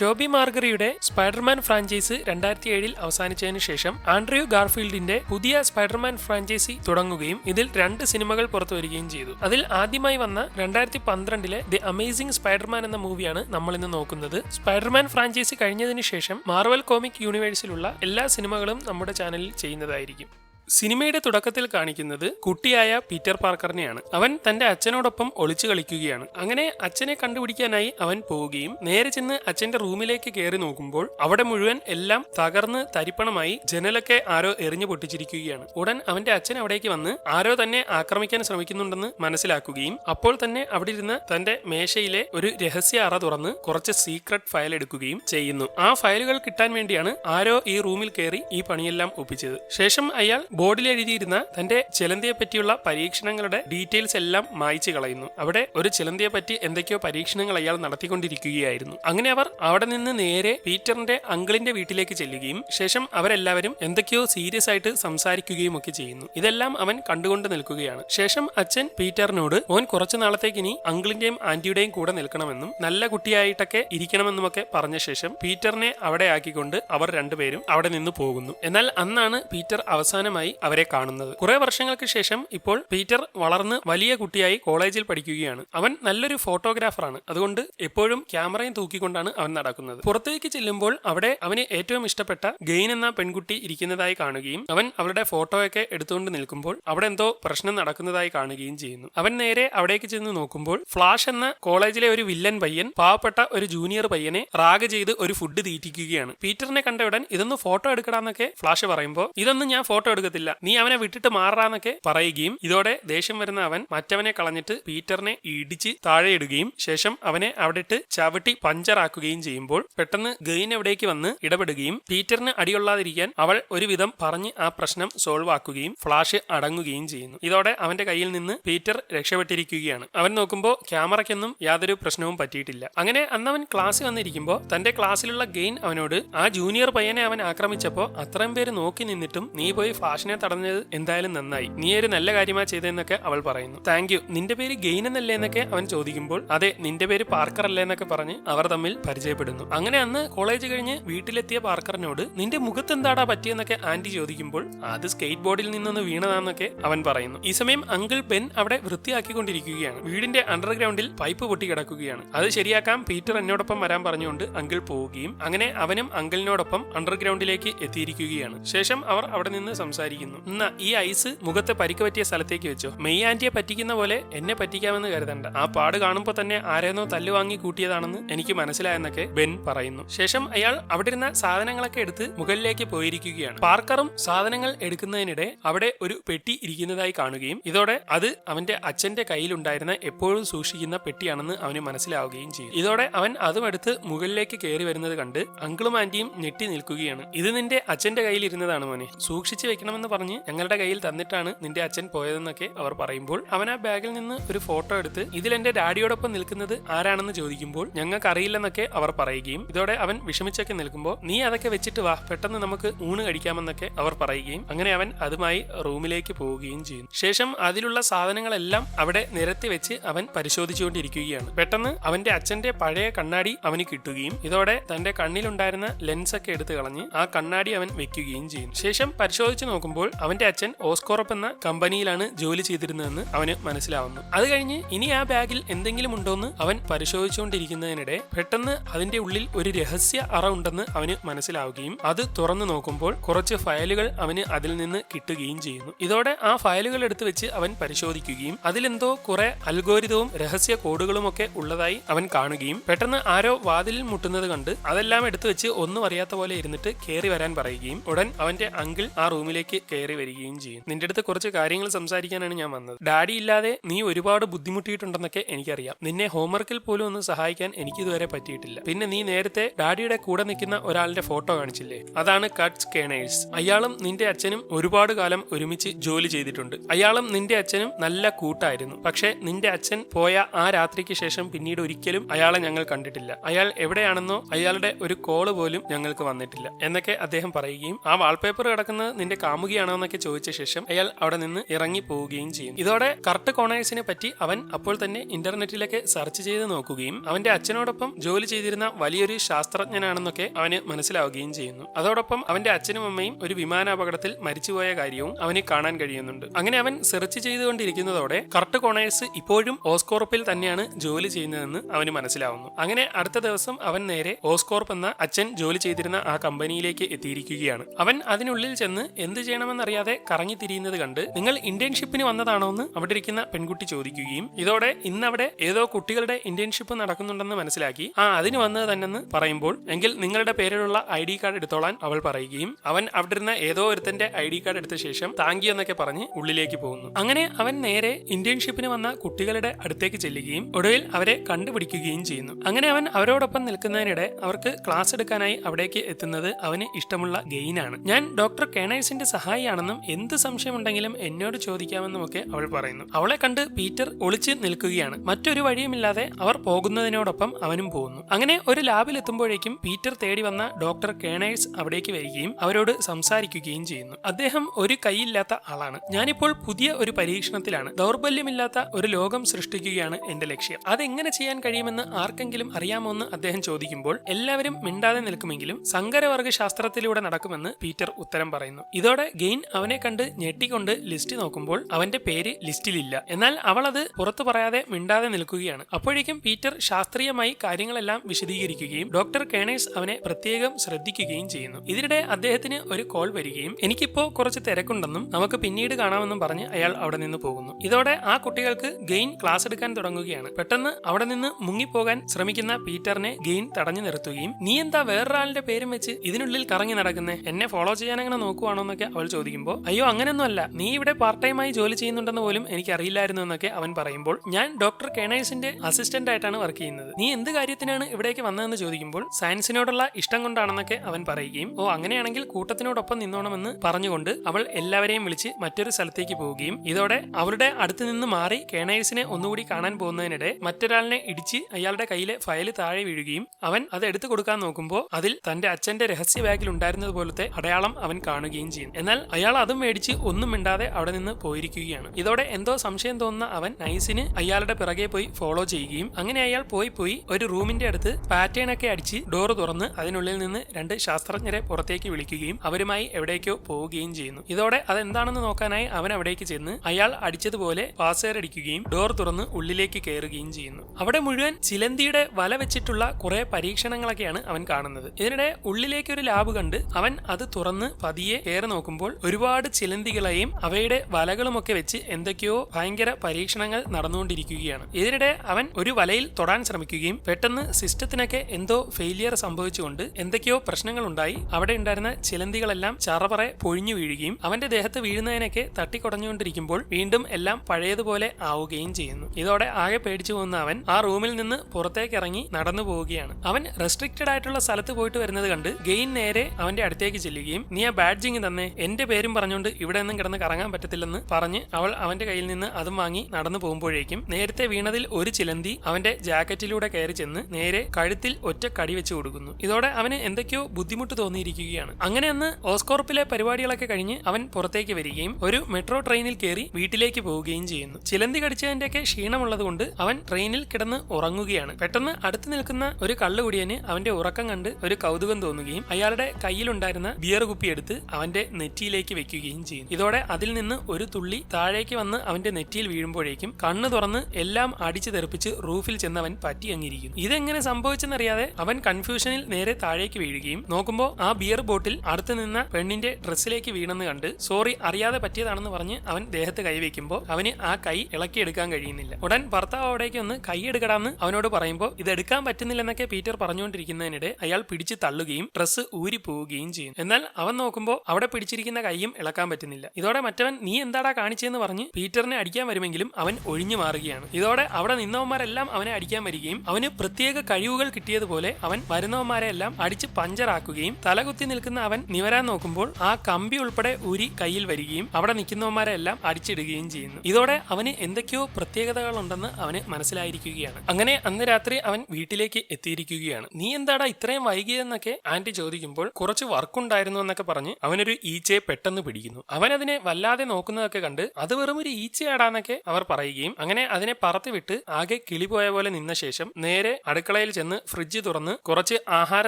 Toby മാർഗറിയുടെ Spiderman franchise രണ്ടായിരത്തി ഏഴിൽ അവസാനിച്ചതിന് ശേഷം ആൻഡ്രിയു ഗാർഫീൽഡിന്റെ പുതിയ സ്പൈഡർമാൻ ഫ്രാഞ്ചൈസി തുടങ്ങുകയും ഇതിൽ രണ്ട് സിനിമകൾ പുറത്തുവരികയും ചെയ്തു. അതിൽ ആദ്യമായി വന്ന രണ്ടായിരത്തി പന്ത്രണ്ടിലെ ദി അമേസിംഗ് സ്പൈഡർമാൻ എന്ന മൂവിയാണ് നമ്മൾ ഇന്ന് നോക്കുന്നത്. സ്പൈഡർമാൻ ഫ്രാഞ്ചൈസി കഴിഞ്ഞതിന് ശേഷം മാർവൽ കോമിക് യൂണിവേഴ്സിലുള്ള എല്ലാ സിനിമകളും നമ്മുടെ ചാനലിൽ ചെയ്യുന്നതായിരിക്കും. സിനിമയുടെ തുടക്കത്തിൽ കാണിക്കുന്നത് കുട്ടിയായ പീറ്റർ പാർക്കറിനെയാണ്. അവൻ തന്റെ അച്ഛനോടൊപ്പം ഒളിച്ചു കളിക്കുകയാണ്. അങ്ങനെ അച്ഛനെ കണ്ടുപിടിക്കാനായി അവൻ പോവുകയും നേരെ ചെന്ന് അച്ഛന്റെ റൂമിലേക്ക് കയറി നോക്കുമ്പോൾ അവിടെ മുഴുവൻ എല്ലാം തകർന്ന് തരിപ്പണമായി ജനലൊക്കെ ആരോ എറിഞ്ഞു പൊട്ടിച്ചിരിക്കുകയാണ്. ഉടൻ അവന്റെ അച്ഛൻ അവിടേക്ക് വന്ന് ആരോ തന്നെ ആക്രമിക്കാൻ ശ്രമിക്കുന്നുണ്ടെന്ന് മനസ്സിലാക്കുകയും അപ്പോൾ തന്നെ അവിടെ ഇരുന്ന് തന്റെ മേശയിലെ ഒരു രഹസ്യ അറ തുറന്ന് കുറച്ച് സീക്രട്ട് ഫയൽ എടുക്കുകയും ചെയ്യുന്നു. ആ ഫയലുകൾ കിട്ടാൻ വേണ്ടിയാണ് ആരോ ഈ റൂമിൽ കയറി ഈ പണിയെല്ലാം ഒപ്പിച്ചത്. ശേഷം അയാൾ ബോർഡിൽ എഴുതിയിരുന്ന തന്റെ ചിലന്തിയെ പറ്റിയുള്ള പരീക്ഷണങ്ങളുടെ ഡീറ്റെയിൽസ് എല്ലാം മായ്ച്ചു കളയുന്നു. അവിടെ ഒരു ചിലന്തിയെ പറ്റി എന്തൊക്കെയോ പരീക്ഷണങ്ങൾ അയാൾ നടത്തിക്കൊണ്ടിരിക്കുകയായിരുന്നു. അങ്ങനെ അവർ അവിടെ നിന്ന് നേരെ പീറ്ററിന്റെ അങ്കിളിന്റെ വീട്ടിലേക്ക് ചെല്ലുകയും ശേഷം അവരെല്ലാവരും എന്തൊക്കെയോ സീരിയസ് ആയിട്ട് സംസാരിക്കുകയും ഒക്കെ ചെയ്യുന്നു. ഇതെല്ലാം അവൻ കണ്ടുകൊണ്ട് നിൽക്കുകയാണ്. ശേഷം അച്ഛൻ പീറ്ററിനോട് ഓൻ കുറച്ചു നാളത്തേക്ക് ഇനി അങ്കിളിന്റെയും ആന്റിയുടെയും കൂടെ നിൽക്കണമെന്നും നല്ല കുട്ടിയായിട്ടൊക്കെ ഇരിക്കണമെന്നുമൊക്കെ പറഞ്ഞ ശേഷം പീറ്ററിനെ അവിടെ ആക്കിക്കൊണ്ട് അവർ രണ്ടുപേരും അവിടെ നിന്ന് പോകുന്നു. എന്നാൽ അന്നാണ് പീറ്റർ അവസാനമായി അവരെ കാണുന്നത്. കുറെ വർഷങ്ങൾക്ക് ശേഷം ഇപ്പോൾ പീറ്റർ വളർന്ന് വലിയ കുട്ടിയായി കോളേജിൽ പഠിക്കുകയാണ്. അവൻ നല്ലൊരു ഫോട്ടോഗ്രാഫറാണ്. അതുകൊണ്ട് എപ്പോഴും ക്യാമറയും തൂക്കിക്കൊണ്ടാണ് അവൻ നടക്കുന്നത്. പുറത്തേക്ക് ചെല്ലുമ്പോൾ അവിടെ അവന് ഏറ്റവും ഇഷ്ടപ്പെട്ട ഗെയിൻ എന്ന പെൺകുട്ടി ഇരിക്കുന്നതായി കാണുകയും അവൻ അവളുടെ ഫോട്ടോയൊക്കെ എടുത്തുകൊണ്ട് നിൽക്കുമ്പോൾ അവിടെ എന്തോ പ്രശ്നം നടക്കുന്നതായി കാണുകയും ചെയ്യുന്നു. അവൻ നേരെ അവിടേക്ക് ചെന്ന് നോക്കുമ്പോൾ ഫ്ലാഷ് എന്ന കോളേജിലെ ഒരു വില്ലൻ പയ്യൻ പാവപ്പെട്ട ഒരു ജൂനിയർ പയ്യനെ റാഗ് ചെയ്ത് ഒരു ഫുഡ് തീറ്റിക്കുകയാണ്. പീറ്ററിനെ കണ്ട ഉടൻ ഇതൊന്ന് ഫോട്ടോ എടുക്കടാന്നൊക്കെ ഫ്ലാഷ് പറയുമ്പോൾ ഇതൊന്നും ഞാൻ ഫോട്ടോ എടുക്കത്തില്ല. നീ അവനെ വിട്ടിട്ട് മാറാന്നൊക്കെ പറയുകയും ഇതോടെ ദേഷ്യം വരുന്ന അവൻ മറ്റവനെ കളഞ്ഞിട്ട് പീറ്ററിനെ ഇടിച്ച് താഴെയിടുകയും ശേഷം അവനെ അവിടെ ഇട്ട് ചവിട്ടി പഞ്ചറാക്കുകയും ചെയ്യുമ്പോൾ പെട്ടെന്ന് ഗെയിൻ എവിടേക്ക് വന്ന് ഇടപെടുകയും പീറ്ററിന് അടികൊള്ളാതിരിക്കാൻ അവൾ ഒരുവിധം പറഞ്ഞ് ആ പ്രശ്നം സോൾവ് ആക്കുകയും ഫ്ലാഷ് അടങ്ങുകയും ചെയ്യുന്നു. ഇതോടെ അവന്റെ കയ്യിൽ നിന്ന് പീറ്റർ രക്ഷപ്പെട്ടിരിക്കുകയാണ്. അവൻ നോക്കുമ്പോൾ ക്യാമറയ്ക്കൊന്നും യാതൊരു പ്രശ്നവും പറ്റിയിട്ടില്ല. അങ്ങനെ അന്ന് അവൻ ക്ലാസ്സിൽ വന്നിരിക്കുമ്പോൾ തന്റെ ക്ലാസ്സിലുള്ള ഗെയിൻ അവനോട് ആ ജൂനിയർ പയ്യനെ അവൻ ആക്രമിച്ചപ്പോൾ അത്രയും പേര് നോക്കി നിന്നിട്ടും നീ പോയി ഫ്ലാഷിനെ തടഞ്ഞത് എന്തായാലും നന്നായി. നീ ഒരു നല്ല കാര്യമാ ചെയ്തതെന്നൊക്കെ അവൾ പറയുന്നു. Thank you. നിന്റെ പേര് ഗെയിൻ എന്നല്ലേ എന്നൊക്കെ അവൻ ചോദിക്കുമ്പോൾ അതെ നിന്റെ പേര് പാർക്കർ അല്ലേ എന്നൊക്കെ പറഞ്ഞ് അവർ തമ്മിൽ പരിചയപ്പെടുന്നു. അങ്ങനെ അന്ന് കോളേജ് കഴിഞ്ഞ് വീട്ടിലെത്തിയ പാർക്കറിനോട് നിന്റെ മുഖത്ത് എന്താടാ പറ്റിയെന്നൊക്കെ ആന്റി ചോദിക്കുമ്പോൾ അത് സ്കേറ്റ് ബോർഡിൽ നിന്നൊന്ന് വീണതാന്നൊക്കെ അവൻ പറയുന്നു. ഈ സമയം അങ്കിൾ ബെൻ അവിടെ വൃത്തിയാക്കിക്കൊണ്ടിരിക്കുകയാണ്. വീടിന്റെ അണ്ടർഗ്രൗണ്ടിൽ പൈപ്പ് പൊട്ടി കിടക്കുകയാണ്. അത് ശരിയാക്കാൻ പീറ്റർ എന്നോടൊപ്പം വരാൻ പറഞ്ഞുകൊണ്ട് അങ്കിൾ പോവുകയും അങ്ങനെ അവനും അങ്കിളിനോടൊപ്പം അണ്ടർഗ്രൗണ്ടിലേക്ക് എത്തിയിരിക്കുകയാണ്. ശേഷം അവർ അവിടെ നിന്ന് സംസാരിക്കുന്നു. എന്നാ ഈ ഐസ് മുഖത്തെ പരിക്ക് പറ്റിയ സ്ഥലത്തേക്ക് വെച്ചോ. മെയ് ആന്റിയെ പറ്റിക്കുന്ന പോലെ എന്നെ പറ്റിക്കാമെന്ന് കരുതണ്ട. ആ പാട് കാണുമ്പോൾ തന്നെ ആരെന്നോ തല്ലു വാങ്ങി കൂട്ടിയതാണെന്ന് എനിക്ക് മനസ്സിലായെന്നൊക്കെ ബെൻ പറയുന്നു. ശേഷം അയാൾ അവിടെ ഇരുന്ന സാധനങ്ങളൊക്കെ എടുത്ത് മുകളിലേക്ക് പോയിരിക്കുകയാണ്. പാർക്കറും സാധനങ്ങൾ എടുക്കുന്നതിനിടെ അവിടെ ഒരു പെട്ടി ഇരിക്കുന്നതായി കാണുകയും ഇതോടെ അത് അവന്റെ അച്ഛന്റെ കയ്യിലുണ്ടായിരുന്ന എപ്പോഴും സൂക്ഷിക്കുന്ന പെട്ടിയാണെന്ന് അവന് മനസ്സിലാവുകയും ചെയ്യും. ഇതോടെ അവൻ അതും എടുത്ത് മുകളിലേക്ക് കയറി വരുന്നത് കണ്ട് അങ്കിളും ആന്റിയും ഞെട്ടി നിൽക്കുകയാണ്. ഇത് നിന്റെ അച്ഛന്റെ കയ്യിൽ ഇരുന്നതാണ് മോനെ. സൂക്ഷിച്ചു വെക്കണമെന്ന് പറഞ്ഞ് ഞങ്ങളുടെ കയ്യിൽ തന്നിട്ടാണ് നിന്റെ അച്ഛൻ പോയതെന്നൊക്കെ അവർ പറയുമ്പോൾ അവൻ ആ ബാഗിൽ നിന്ന് ഒരു ഫോട്ടോ എടുത്ത് ഇതിൽ എന്റെ ഡാഡിയോടൊപ്പം നിൽക്കുന്നത് ആരാണെന്ന് ചോദിക്കുമ്പോൾ ഞങ്ങൾക്ക് അറിയില്ലെന്നൊക്കെ അവർ പറയുകയും ഇതോടെ അവൻ വിഷമിച്ചൊക്കെ നിൽക്കുമ്പോൾ നീ അതൊക്കെ വെച്ചിട്ട് വാ പെട്ടെന്ന് നമുക്ക് ഊണ് കഴിക്കാമെന്നൊക്കെ അവർ പറയുകയും അങ്ങനെ അവൻ അതുമായി റൂമിലേക്ക് പോവുകയും ചെയ്യുന്നു. ശേഷം അതിലുള്ള സാധനങ്ങളെല്ലാം അവിടെ നിരത്തി വെച്ച് അവൻ പരിശോധിച്ചുകൊണ്ടിരിക്കുകയാണ്. പെട്ടെന്ന് അവന്റെ അച്ഛന്റെ പഴയ കണ്ണാടി അവന് കിട്ടുകയും ഇതോടെ തന്റെ കണ്ണിലുണ്ടായിരുന്ന ലെൻസ് ഒക്കെ എടുത്തു കളഞ്ഞ് ആ കണ്ണാടി അവൻ വെക്കുകയും ചെയ്യും ശേഷം പരിശോധിച്ച് നോക്കുമ്പോൾ അവന്റെ അച്ഛൻ ഓസ്കോറപ്പ് എന്ന കമ്പനിയിലാണ് ജോലി ചെയ്തിരുന്നതെന്ന് അവന് മനസ്സിലാവുന്നു. അത് കഴിഞ്ഞ് ഇനി ആ ബാഗിൽ എന്തെങ്കിലും ഉണ്ടോന്ന് അവൻ പരിശോധിച്ചുകൊണ്ടിരിക്കുന്നതിനിടെ പെട്ടെന്ന് അതിന്റെ ഉള്ളിൽ ഒരു രഹസ്യ അറ ഉണ്ടെന്ന് അവന് മനസ്സിലാവുകയും അത് തുറന്നു നോക്കുമ്പോൾ കുറച്ച് ഫയലുകൾ അവന് അതിൽ നിന്ന് കിട്ടുകയും ചെയ്യുന്നു. ഇതോടെ ആ ഫയലുകൾ എടുത്തു വെച്ച് അവൻ പരിശോധിക്കുകയും അതിലെന്തോ കുറെ അൽഗോരിതവും രഹസ്യ കോഡുകളും ഒക്കെ ഉള്ളതായി അവൻ കാണുകയും പെട്ടെന്ന് ആരോ വാതിലിൽ മുട്ടുന്നത് കണ്ട് അതെല്ലാം എടുത്തു വെച്ച് ഒന്നും അറിയാത്ത പോലെ ഇരുന്നിട്ട് കയറി വരാൻ പറയുകയും ഉടൻ അവന്റെ അങ്കിൾ ആ റൂമിലേക്ക് കയറി വരികയും ചെയ്യും. നിന്റെ അടുത്ത് കുറച്ച് കാര്യങ്ങൾ സംസാരിക്കാനാണ് ഞാൻ വന്നത്. ഡാഡി ഇല്ലാതെ നീ ഒരുപാട് ബുദ്ധിമുട്ടിയിട്ടുണ്ടെന്നൊക്കെ എനിക്കറിയാം. നിന്നെ ഹോംവർക്കിൽ പോലും ഒന്ന് സഹായിക്കാൻ എനിക്ക് ഇതുവരെ പറ്റിയിട്ടില്ല. പിന്നെ നീ നേരത്തെ ഡാഡിയുടെ കൂടെ നിൽക്കുന്ന ഒരാളുടെ ഫോട്ടോ കാണിച്ചില്ലേ? അതാണ് കട്ട്സ് കേണേഴ്സ് അയാളും നിന്റെ അച്ഛനും ഒരുപാട് കാലം ഒരുമിച്ച് ജോലി ചെയ്തിട്ടുണ്ട്. അയാളും നിന്റെ അച്ഛനും നല്ല കൂട്ടായിരുന്നു. പക്ഷെ നിന്റെ അച്ഛൻ പോയ ആ രാത്രിക്ക് ശേഷം പിന്നീട് ഒരിക്കലും അയാളെ ഞങ്ങൾ കണ്ടിട്ടില്ല. അയാൾ എവിടെയാണെന്നോ അയാളുടെ ഒരു കോൾ പോലും ഞങ്ങൾക്ക് വന്നിട്ടില്ല. എന്നൊക്കെ അദ്ദേഹം പറയുകയും ആ വാൾപേപ്പർ കിടക്കുന്നത് നിന്റെ കാമുകി പോവുകയാണോ എന്നൊക്കെ ചോദിച്ച ശേഷം അയാൾ അവിടെ നിന്ന് ഇറങ്ങി പോവുകയും ചെയ്യും ഇതോടെ കർട്ട് കോണേഴ്സിനെ പറ്റി അവൻ അപ്പോൾ തന്നെ ഇന്റർനെറ്റിലൊക്കെ സെർച്ച് ചെയ്ത് നോക്കുകയും അവന്റെ അച്ഛനോടൊപ്പം ജോലി ചെയ്തിരുന്ന വലിയൊരു ശാസ്ത്രജ്ഞനാണെന്നൊക്കെ അവന് മനസ്സിലാവുകയും ചെയ്യുന്നു. അതോടൊപ്പം അവന്റെ അച്ഛനും അമ്മയും ഒരു വിമാനാപകടത്തിൽ മരിച്ചുപോയ കാര്യവും അവന് കാണാൻ കഴിയുന്നുണ്ട്. അങ്ങനെ അവൻ സെർച്ച് ചെയ്തുകൊണ്ടിരിക്കുന്നതോടെ കർട്ട് കോണേഴ്സ് ഇപ്പോഴും ഓസ്കോർപ്പിൽ തന്നെയാണ് ജോലി ചെയ്യുന്നതെന്ന് അവന് മനസ്സിലാവുന്നു. അങ്ങനെ അടുത്ത ദിവസം അവൻ നേരെ ഓസ്കോർപ്പ് എന്ന അച്ഛൻ ജോലി ചെയ്തിരുന്ന ആ കമ്പനിയിലേക്ക് എത്തിയിരിക്കുകയാണ്. അവൻ അതിനുള്ളിൽ ചെന്ന് എന്ത് ചെയ്യണമെന്നറിയാതെ കറങ്ങി തിരിയുന്നത് കണ്ട് നിങ്ങൾ ഇന്റേൺഷിപ്പിന് വന്നതാണോ എന്ന് അവിടെ ഇരിക്കുന്ന പെൺകുട്ടി ചോദിക്കുകയും ഇതോടെ ഇന്ന് അവിടെ ഏതോ കുട്ടികളുടെ ഇന്റേൺഷിപ്പ് നടക്കുന്നുണ്ടെന്ന് മനസ്സിലാക്കി ആ അതിന് വന്നത് തന്നെന്ന് പറയുമ്പോൾ എങ്കിൽ നിങ്ങളുടെ പേരിലുള്ള ഐ ഡി കാർഡ് എടുത്തോളാൻ അവൾ പറയുകയും അവൻ അവിടെ ഇരുന്ന ഏതോ ഒരുത്തന്റെ ഐ ഡി കാർഡ് എടുത്ത ശേഷം താങ്കി എന്നൊക്കെ പറഞ്ഞ് ഉള്ളിലേക്ക് പോകുന്നു. അങ്ങനെ അവൻ നേരെ ഇന്റേൺഷിപ്പിന് വന്ന കുട്ടികളുടെ അടുത്തേക്ക് ചെല്ലുകയും ഒടുവിൽ അവരെ കണ്ടുപിടിക്കുകയും ചെയ്യുന്നു. അങ്ങനെ അവൻ അവരോടൊപ്പം നിൽക്കുന്നതിനിടെ അവർക്ക് ക്ലാസ് എടുക്കാനായി അവിടേക്ക് എത്തുന്നത് അവന് ഇഷ്ടമുള്ള ഗെയിനാണ്. ഞാൻ ഡോക്ടർ കേണേഴ്സിന്റെ സഹായിയാണെന്നും എന്ത് സംശയമുണ്ടെങ്കിലും എന്നോട് ചോദിക്കാമെന്നും ഒക്കെ അവൾ പറയുന്നു. അവളെ കണ്ട് പീറ്റർ ഒളിച്ച് നിൽക്കുകയാണ്. മറ്റൊരു വഴിയുമില്ലാതെ അവർ പോകുന്നതിനോടൊപ്പം അവനും പോകുന്നു. അങ്ങനെ ഒരു ലാബിൽ എത്തുമ്പോഴേക്കും പീറ്റർ തേടി വന്ന ഡോക്ടർ കേണേഴ്സ് അവിടേക്ക് വരികയും അവരോട് സംസാരിക്കുകയും ചെയ്യുന്നു. അദ്ദേഹം ഒരു കൈയില്ലാത്ത ആളാണ്. ഞാനിപ്പോൾ പുതിയ ഒരു പരീക്ഷണത്തിലാണ്. ദൗർബല്യമില്ലാത്ത ഒരു ലോകം സൃഷ്ടിക്കുകയാണ് എന്റെ ലക്ഷ്യം. അതെങ്ങനെ ചെയ്യാൻ കഴിയുമെന്ന് ആർക്കെങ്കിലും അറിയാമോ എന്ന് അദ്ദേഹം ചോദിക്കുമ്പോൾ എല്ലാവരും മിണ്ടാതെ നിൽക്കുമെങ്കിലും സങ്കരവർഗ ശാസ്ത്രത്തിലൂടെ നടക്കുമെന്ന് പീറ്റർ ഉത്തരം പറയുന്നു. ഇതോടെ ഗെയിൻ അവനെ കണ്ട് ഞെട്ടിക്കൊണ്ട് ലിസ്റ്റ് നോക്കുമ്പോൾ അവന്റെ പേര് ലിസ്റ്റിലില്ല. എന്നാൽ അവൾ അത് പുറത്തു പറയാതെ മിണ്ടാതെ നിൽക്കുകയാണ്. അപ്പോഴേക്കും പീറ്റർ ശാസ്ത്രീയമായി കാര്യങ്ങളെല്ലാം വിശദീകരിക്കുകയും ഡോക്ടർ കേണേഴ്സ് അവനെ പ്രത്യേകം ശ്രദ്ധിക്കുകയും ചെയ്യുന്നു. ഇതിനിടെ അദ്ദേഹത്തിന് ഒരു കോൾ വരികയും എനിക്കിപ്പോ കുറച്ച് തിരക്കുണ്ടെന്നും നമുക്ക് പിന്നീട് കാണാമെന്നും പറഞ്ഞ് അയാൾ അവിടെ നിന്ന് പോകുന്നു. ഇതോടെ ആ കുട്ടികൾക്ക് ഗെയിൻ ക്ലാസ് എടുക്കാൻ തുടങ്ങുകയാണ്. പെട്ടെന്ന് അവിടെ നിന്ന് മുങ്ങിപ്പോകാൻ ശ്രമിക്കുന്ന പീറ്ററിനെ ഗെയിൻ തടഞ്ഞു നിർത്തുകയും നീ എന്താ വേറൊരാളുടെ പേരും വെച്ച് ഇതിനുള്ളിൽ കറങ്ങി നടക്കുന്നേ? എന്നെ ഫോളോ ചെയ്യാൻ അങ്ങനെ നോക്കുവാണോ? എന്നൊക്കെ അവൾ ചോദിക്കുമ്പോൾ അയ്യോ അങ്ങനെയൊന്നുമല്ല നീ ഇവിടെ പാർട്ട് ടൈമായി ജോലി ചെയ്യുന്നുണ്ടെന്ന് പോലും എനിക്ക് അറിയില്ലായിരുന്നു എന്നൊക്കെ അവൻ പറയുമ്പോൾ ഞാൻ ഡോക്ടർ കെണേഴ്സിന്റെ അസിസ്റ്റന്റ് ആയിട്ടാണ് വർക്ക് ചെയ്യുന്നത്. നീ എന്ത് കാര്യത്തിനാണ് ഇവിടേക്ക് വന്നതെന്ന് ചോദിക്കുമ്പോൾ സയൻസിനോടുള്ള ഇഷ്ടം കൊണ്ടാണെന്നൊക്കെ അവൻ പറയുകയും ഓ അങ്ങനെയാണെങ്കിൽ കൂട്ടത്തിനോടൊപ്പം നിന്നോണമെന്ന് പറഞ്ഞുകൊണ്ട് അവൾ എല്ലാവരെയും വിളിച്ച് മറ്റൊരു സ്ഥലത്തേക്ക് പോവുകയും ഇതോടെ അവരുടെ അടുത്ത് നിന്ന് മാറി കേണേഴ്സിനെ ഒന്നുകൂടി കാണാൻ പോകുന്നതിനിടെ മറ്റൊരാളിനെ ഇടിച്ച് അയാളുടെ കയ്യിലെ ഫയൽ താഴെ വീഴുകയും അവൻ അത് എടുത്തു കൊടുക്കാൻ നോക്കുമ്പോൾ അതിൽ തന്റെ അച്ഛന്റെ രഹസ്യ ബാഗിൽ ഉണ്ടായിരുന്നത് പോലത്തെ അടയാളം അവൻ കാണുകയും ചെയ്യും. എന്നാൽ അയാൾ അതും മേടിച്ച് ഒന്നും മിണ്ടാതെ അവിടെ നിന്ന് പോയിരിക്കുകയാണ്. ഇതോടെ എന്തോ സംശയം തോന്നുന്ന അവൻ നൈസിന് അയാളുടെ പിറകെ പോയി ഫോളോ ചെയ്യുകയും അങ്ങനെ അയാൾ പോയി പോയി ഒരു റൂമിന്റെ അടുത്ത് പാറ്റേൺ ഒക്കെ അടിച്ച് ഡോർ തുറന്ന് അതിനുള്ളിൽ നിന്ന് രണ്ട് ശാസ്ത്രജ്ഞരെ പുറത്തേക്ക് വിളിക്കുകയും അവരുമായി എവിടേക്കോ പോവുകയും ചെയ്യുന്നു. ഇതോടെ അതെന്താണെന്ന് നോക്കാനായി അവൻ അവിടേക്ക് ചെന്ന് അയാൾ അടിച്ചതുപോലെ പാസേർ അടിക്കുകയും ഡോർ തുറന്ന് ഉള്ളിലേക്ക് കയറുകയും ചെയ്യുന്നു. അവിടെ മുഴുവൻ ചിലന്തിയുടെ വല വെച്ചിട്ടുള്ള കുറെ പരീക്ഷണങ്ങളൊക്കെയാണ് അവൻ കാണുന്നത്. ഇതിനിടെ ഉള്ളിലേക്ക് ഒരു ലാബ് കണ്ട് അവൻ അത് തുറന്ന് പതിയെ കയറി നോക്കുമ്പോൾ ഒരുപാട് ചിലന്തികളെയും അവയുടെ വലകളുമൊക്കെ വെച്ച് എന്തൊക്കെയോ ഭയങ്കര പരീക്ഷണങ്ങൾ നടന്നുകൊണ്ടിരിക്കുകയാണ്. ഇതിനിടെ അവൻ ഒരു വലയിൽ തൊടാൻ ശ്രമിക്കുകയും പെട്ടെന്ന് സിസ്റ്റത്തിനൊക്കെ എന്തോ ഫെയിലിയർ സംഭവിച്ചുകൊണ്ട് എന്തൊക്കെയോ പ്രശ്നങ്ങൾ ഉണ്ടായി അവിടെ ഉണ്ടായിരുന്ന ചിലന്തികളെല്ലാം ചറപറെ പൊഴിഞ്ഞു വീഴുകയും അവന്റെ ദേഹത്ത് വീഴുന്നതിനൊക്കെ തട്ടിക്കുടഞ്ഞുകൊണ്ടിരിക്കുമ്പോൾ വീണ്ടും എല്ലാം പഴയതുപോലെ ആവുകയും ചെയ്യുന്നു. ഇതോടെ ആകെ പേടിച്ചു പോകുന്ന അവൻ ആ റൂമിൽ നിന്ന് പുറത്തേക്ക് ഇറങ്ങി നടന്നു പോവുകയാണ്. അവൻ റെസ്ട്രിക്റ്റഡ് ആയിട്ടുള്ള സ്ഥലത്ത് പോയിട്ട് വരുന്നത് കണ്ട് ഗെയിൻ നേരെ അവന്റെ അടുത്തേക്ക് ചെല്ലുകയും നീ ആ ബാഡ്ജിങ് തന്നെ എന്റെ പേരും പറഞ്ഞുകൊണ്ട് ഇവിടെ നിന്നും കിടന്ന് കറങ്ങാൻ പറ്റത്തില്ലെന്ന് പറഞ്ഞ് അവൾ അവന്റെ കയ്യിൽ നിന്ന് അതും വാങ്ങി നടന്നു പോകുമ്പോഴേക്കും നേരത്തെ വീണതിൽ ഒരു ചിലന്തി അവന്റെ ജാക്കറ്റിലൂടെ കയറി ചെന്ന് നേരെ കഴുത്തിൽ ഒറ്റ കടി വെച്ച് കൊടുക്കുന്നു. ഇതോടെ അവന് എന്തൊക്കെയോ ബുദ്ധിമുട്ട് തോന്നിയിരിക്കുകയാണ്. അങ്ങനെ അന്ന് ഓസ്കോർപ്പിലെ പരിപാടികളൊക്കെ കഴിഞ്ഞ് അവൻ പുറത്തേക്ക് വരികയും ഒരു മെട്രോ ട്രെയിനിൽ കയറി വീട്ടിലേക്ക് പോവുകയും ചെയ്യുന്നു. ചിലന്തി കടിച്ചതിന്റെയൊക്കെ ക്ഷീണമുള്ളത് കൊണ്ട് അവൻ ട്രെയിനിൽ കിടന്ന് ഉറങ്ങുകയാണ്. പെട്ടെന്ന് അടുത്ത് നിൽക്കുന്ന ഒരു കള്ളുകുടിയന് അവന്റെ ഉറക്കം കണ്ട് ഒരു കൗതുകം തോന്നുകയും അയാളുടെ കയ്യിലുണ്ടായിരുന്ന ബിയർ കുപ്പി എടുത്ത് അവന്റെ നെറ്റിയിലേക്ക് വെക്കുകയും ചെയ്യും ഇതോടെ അതിൽ നിന്ന് ഒരു തുള്ളി താഴേക്ക് വന്ന് അവന്റെ നെറ്റിയിൽ വീഴുമ്പോഴേക്കും കണ്ണു തുറന്ന് എല്ലാം അടിച്ചു തെറിപ്പിച്ച് റൂഫിൽ ചെന്ന് അവൻ പറ്റി അങ്ങിരിക്കുന്നു ഇതെങ്ങനെ സംഭവിച്ചെന്നറിയാതെ അവൻ കൺഫ്യൂഷനിൽ നേരെ താഴേക്ക് വീഴുകയും നോക്കുമ്പോൾ ആ ബിയർ ബോട്ടിൽ അടുത്ത് നിന്ന പെണ്ണിന്റെ ഡ്രസ്സിലേക്ക് വീണെന്ന് കണ്ട് സോറി അറിയാതെ പറ്റിയതാണെന്ന് പറഞ്ഞ് അവൻ ദേഹത്ത് കൈവയ്ക്കുമ്പോൾ അവന് ആ കൈ ഇളക്കിയെടുക്കാൻ കഴിയുന്നില്ല. ഉടൻ ഭർത്താവ് അവിടേക്ക് ഒന്ന് കൈ എടുക്കടാന്ന് അവനോട് പറയുമ്പോൾ ഇത് എടുക്കാൻ പറ്റുന്നില്ലെന്നൊക്കെ പീറ്റർ പറഞ്ഞുകൊണ്ടിരിക്കുന്നതിനിടെ അയാൾ പിടിച്ച് തള്ളുകയും ഡ്രസ്സ് ഊരി പോവുകയും ചെയ്യും എന്നാൽ അവൻ നോക്കുമ്പോൾ അവിടെ പിടിച്ചിരിക്കുന്ന കൈയും ഇളക്കാൻ പറ്റുന്നില്ല. ഇതോടെ മറ്റവൻ നീ എന്താടാ കാണിച്ചെന്ന് പറഞ്ഞ് പീറ്ററിനെ അടിക്കാൻ വരുമെങ്കിലും അവൻ ഒഴിഞ്ഞു മാറുകയാണ്. ഇതോടെ അവിടെ നിന്നവന്മാരെല്ലാം അവനെ അടിക്കാൻ വരികയും അവന് പ്രത്യേക കഴിവുകൾ കിട്ടിയതുപോലെ അവൻ വരുന്നവന്മാരെല്ലാം അടിച്ച് പഞ്ചറാക്കുകയും തലകുത്തി നിൽക്കുന്ന അവൻ നിവരാൻ നോക്കുമ്പോൾ ആ കമ്പി ഉൾപ്പെടെ ഉരി കയ്യിൽ വരികയും അവിടെ നിൽക്കുന്നവന്മാരെല്ലാം അടിച്ചിടുകയും ചെയ്യുന്നു. ഇതോടെ അവന് എന്തൊക്കെയോ പ്രത്യേകതകളുണ്ടെന്ന് അവന് മനസ്സിലായിരിക്കുകയാണ്. അങ്ങനെ അന്ന് രാത്രി അവൻ വീട്ടിലേക്ക് എത്തിയിരിക്കുകയാണ്. നീ എന്താടാ ഇത്രയും വൈകിയതെന്നൊക്കെ ആന്റി ചോദിക്കുമ്പോൾ കുറച്ച് വർക്ക് ഉണ്ടായിരുന്നു എന്നൊക്കെ പറഞ്ഞ് അവനൊരു ഈച്ചയെ ഈച്ചയെ പെട്ടെന്ന് പിടിക്കുന്നു. അവൻ അതിനെ വല്ലാതെ നോക്കുന്നതൊക്കെ കണ്ട് അത് വെറും ഒരു ഈച്ചയാടാന്നൊക്കെ അവർ പറയുകയും അങ്ങനെ അതിനെ പറത്തി വിട്ട് ആകെ കിളി പോയ പോലെ നിന്ന ശേഷം നേരെ അടുക്കളയിൽ ചെന്ന് ഫ്രിഡ്ജ് തുറന്ന് കുറച്ച് ആഹാര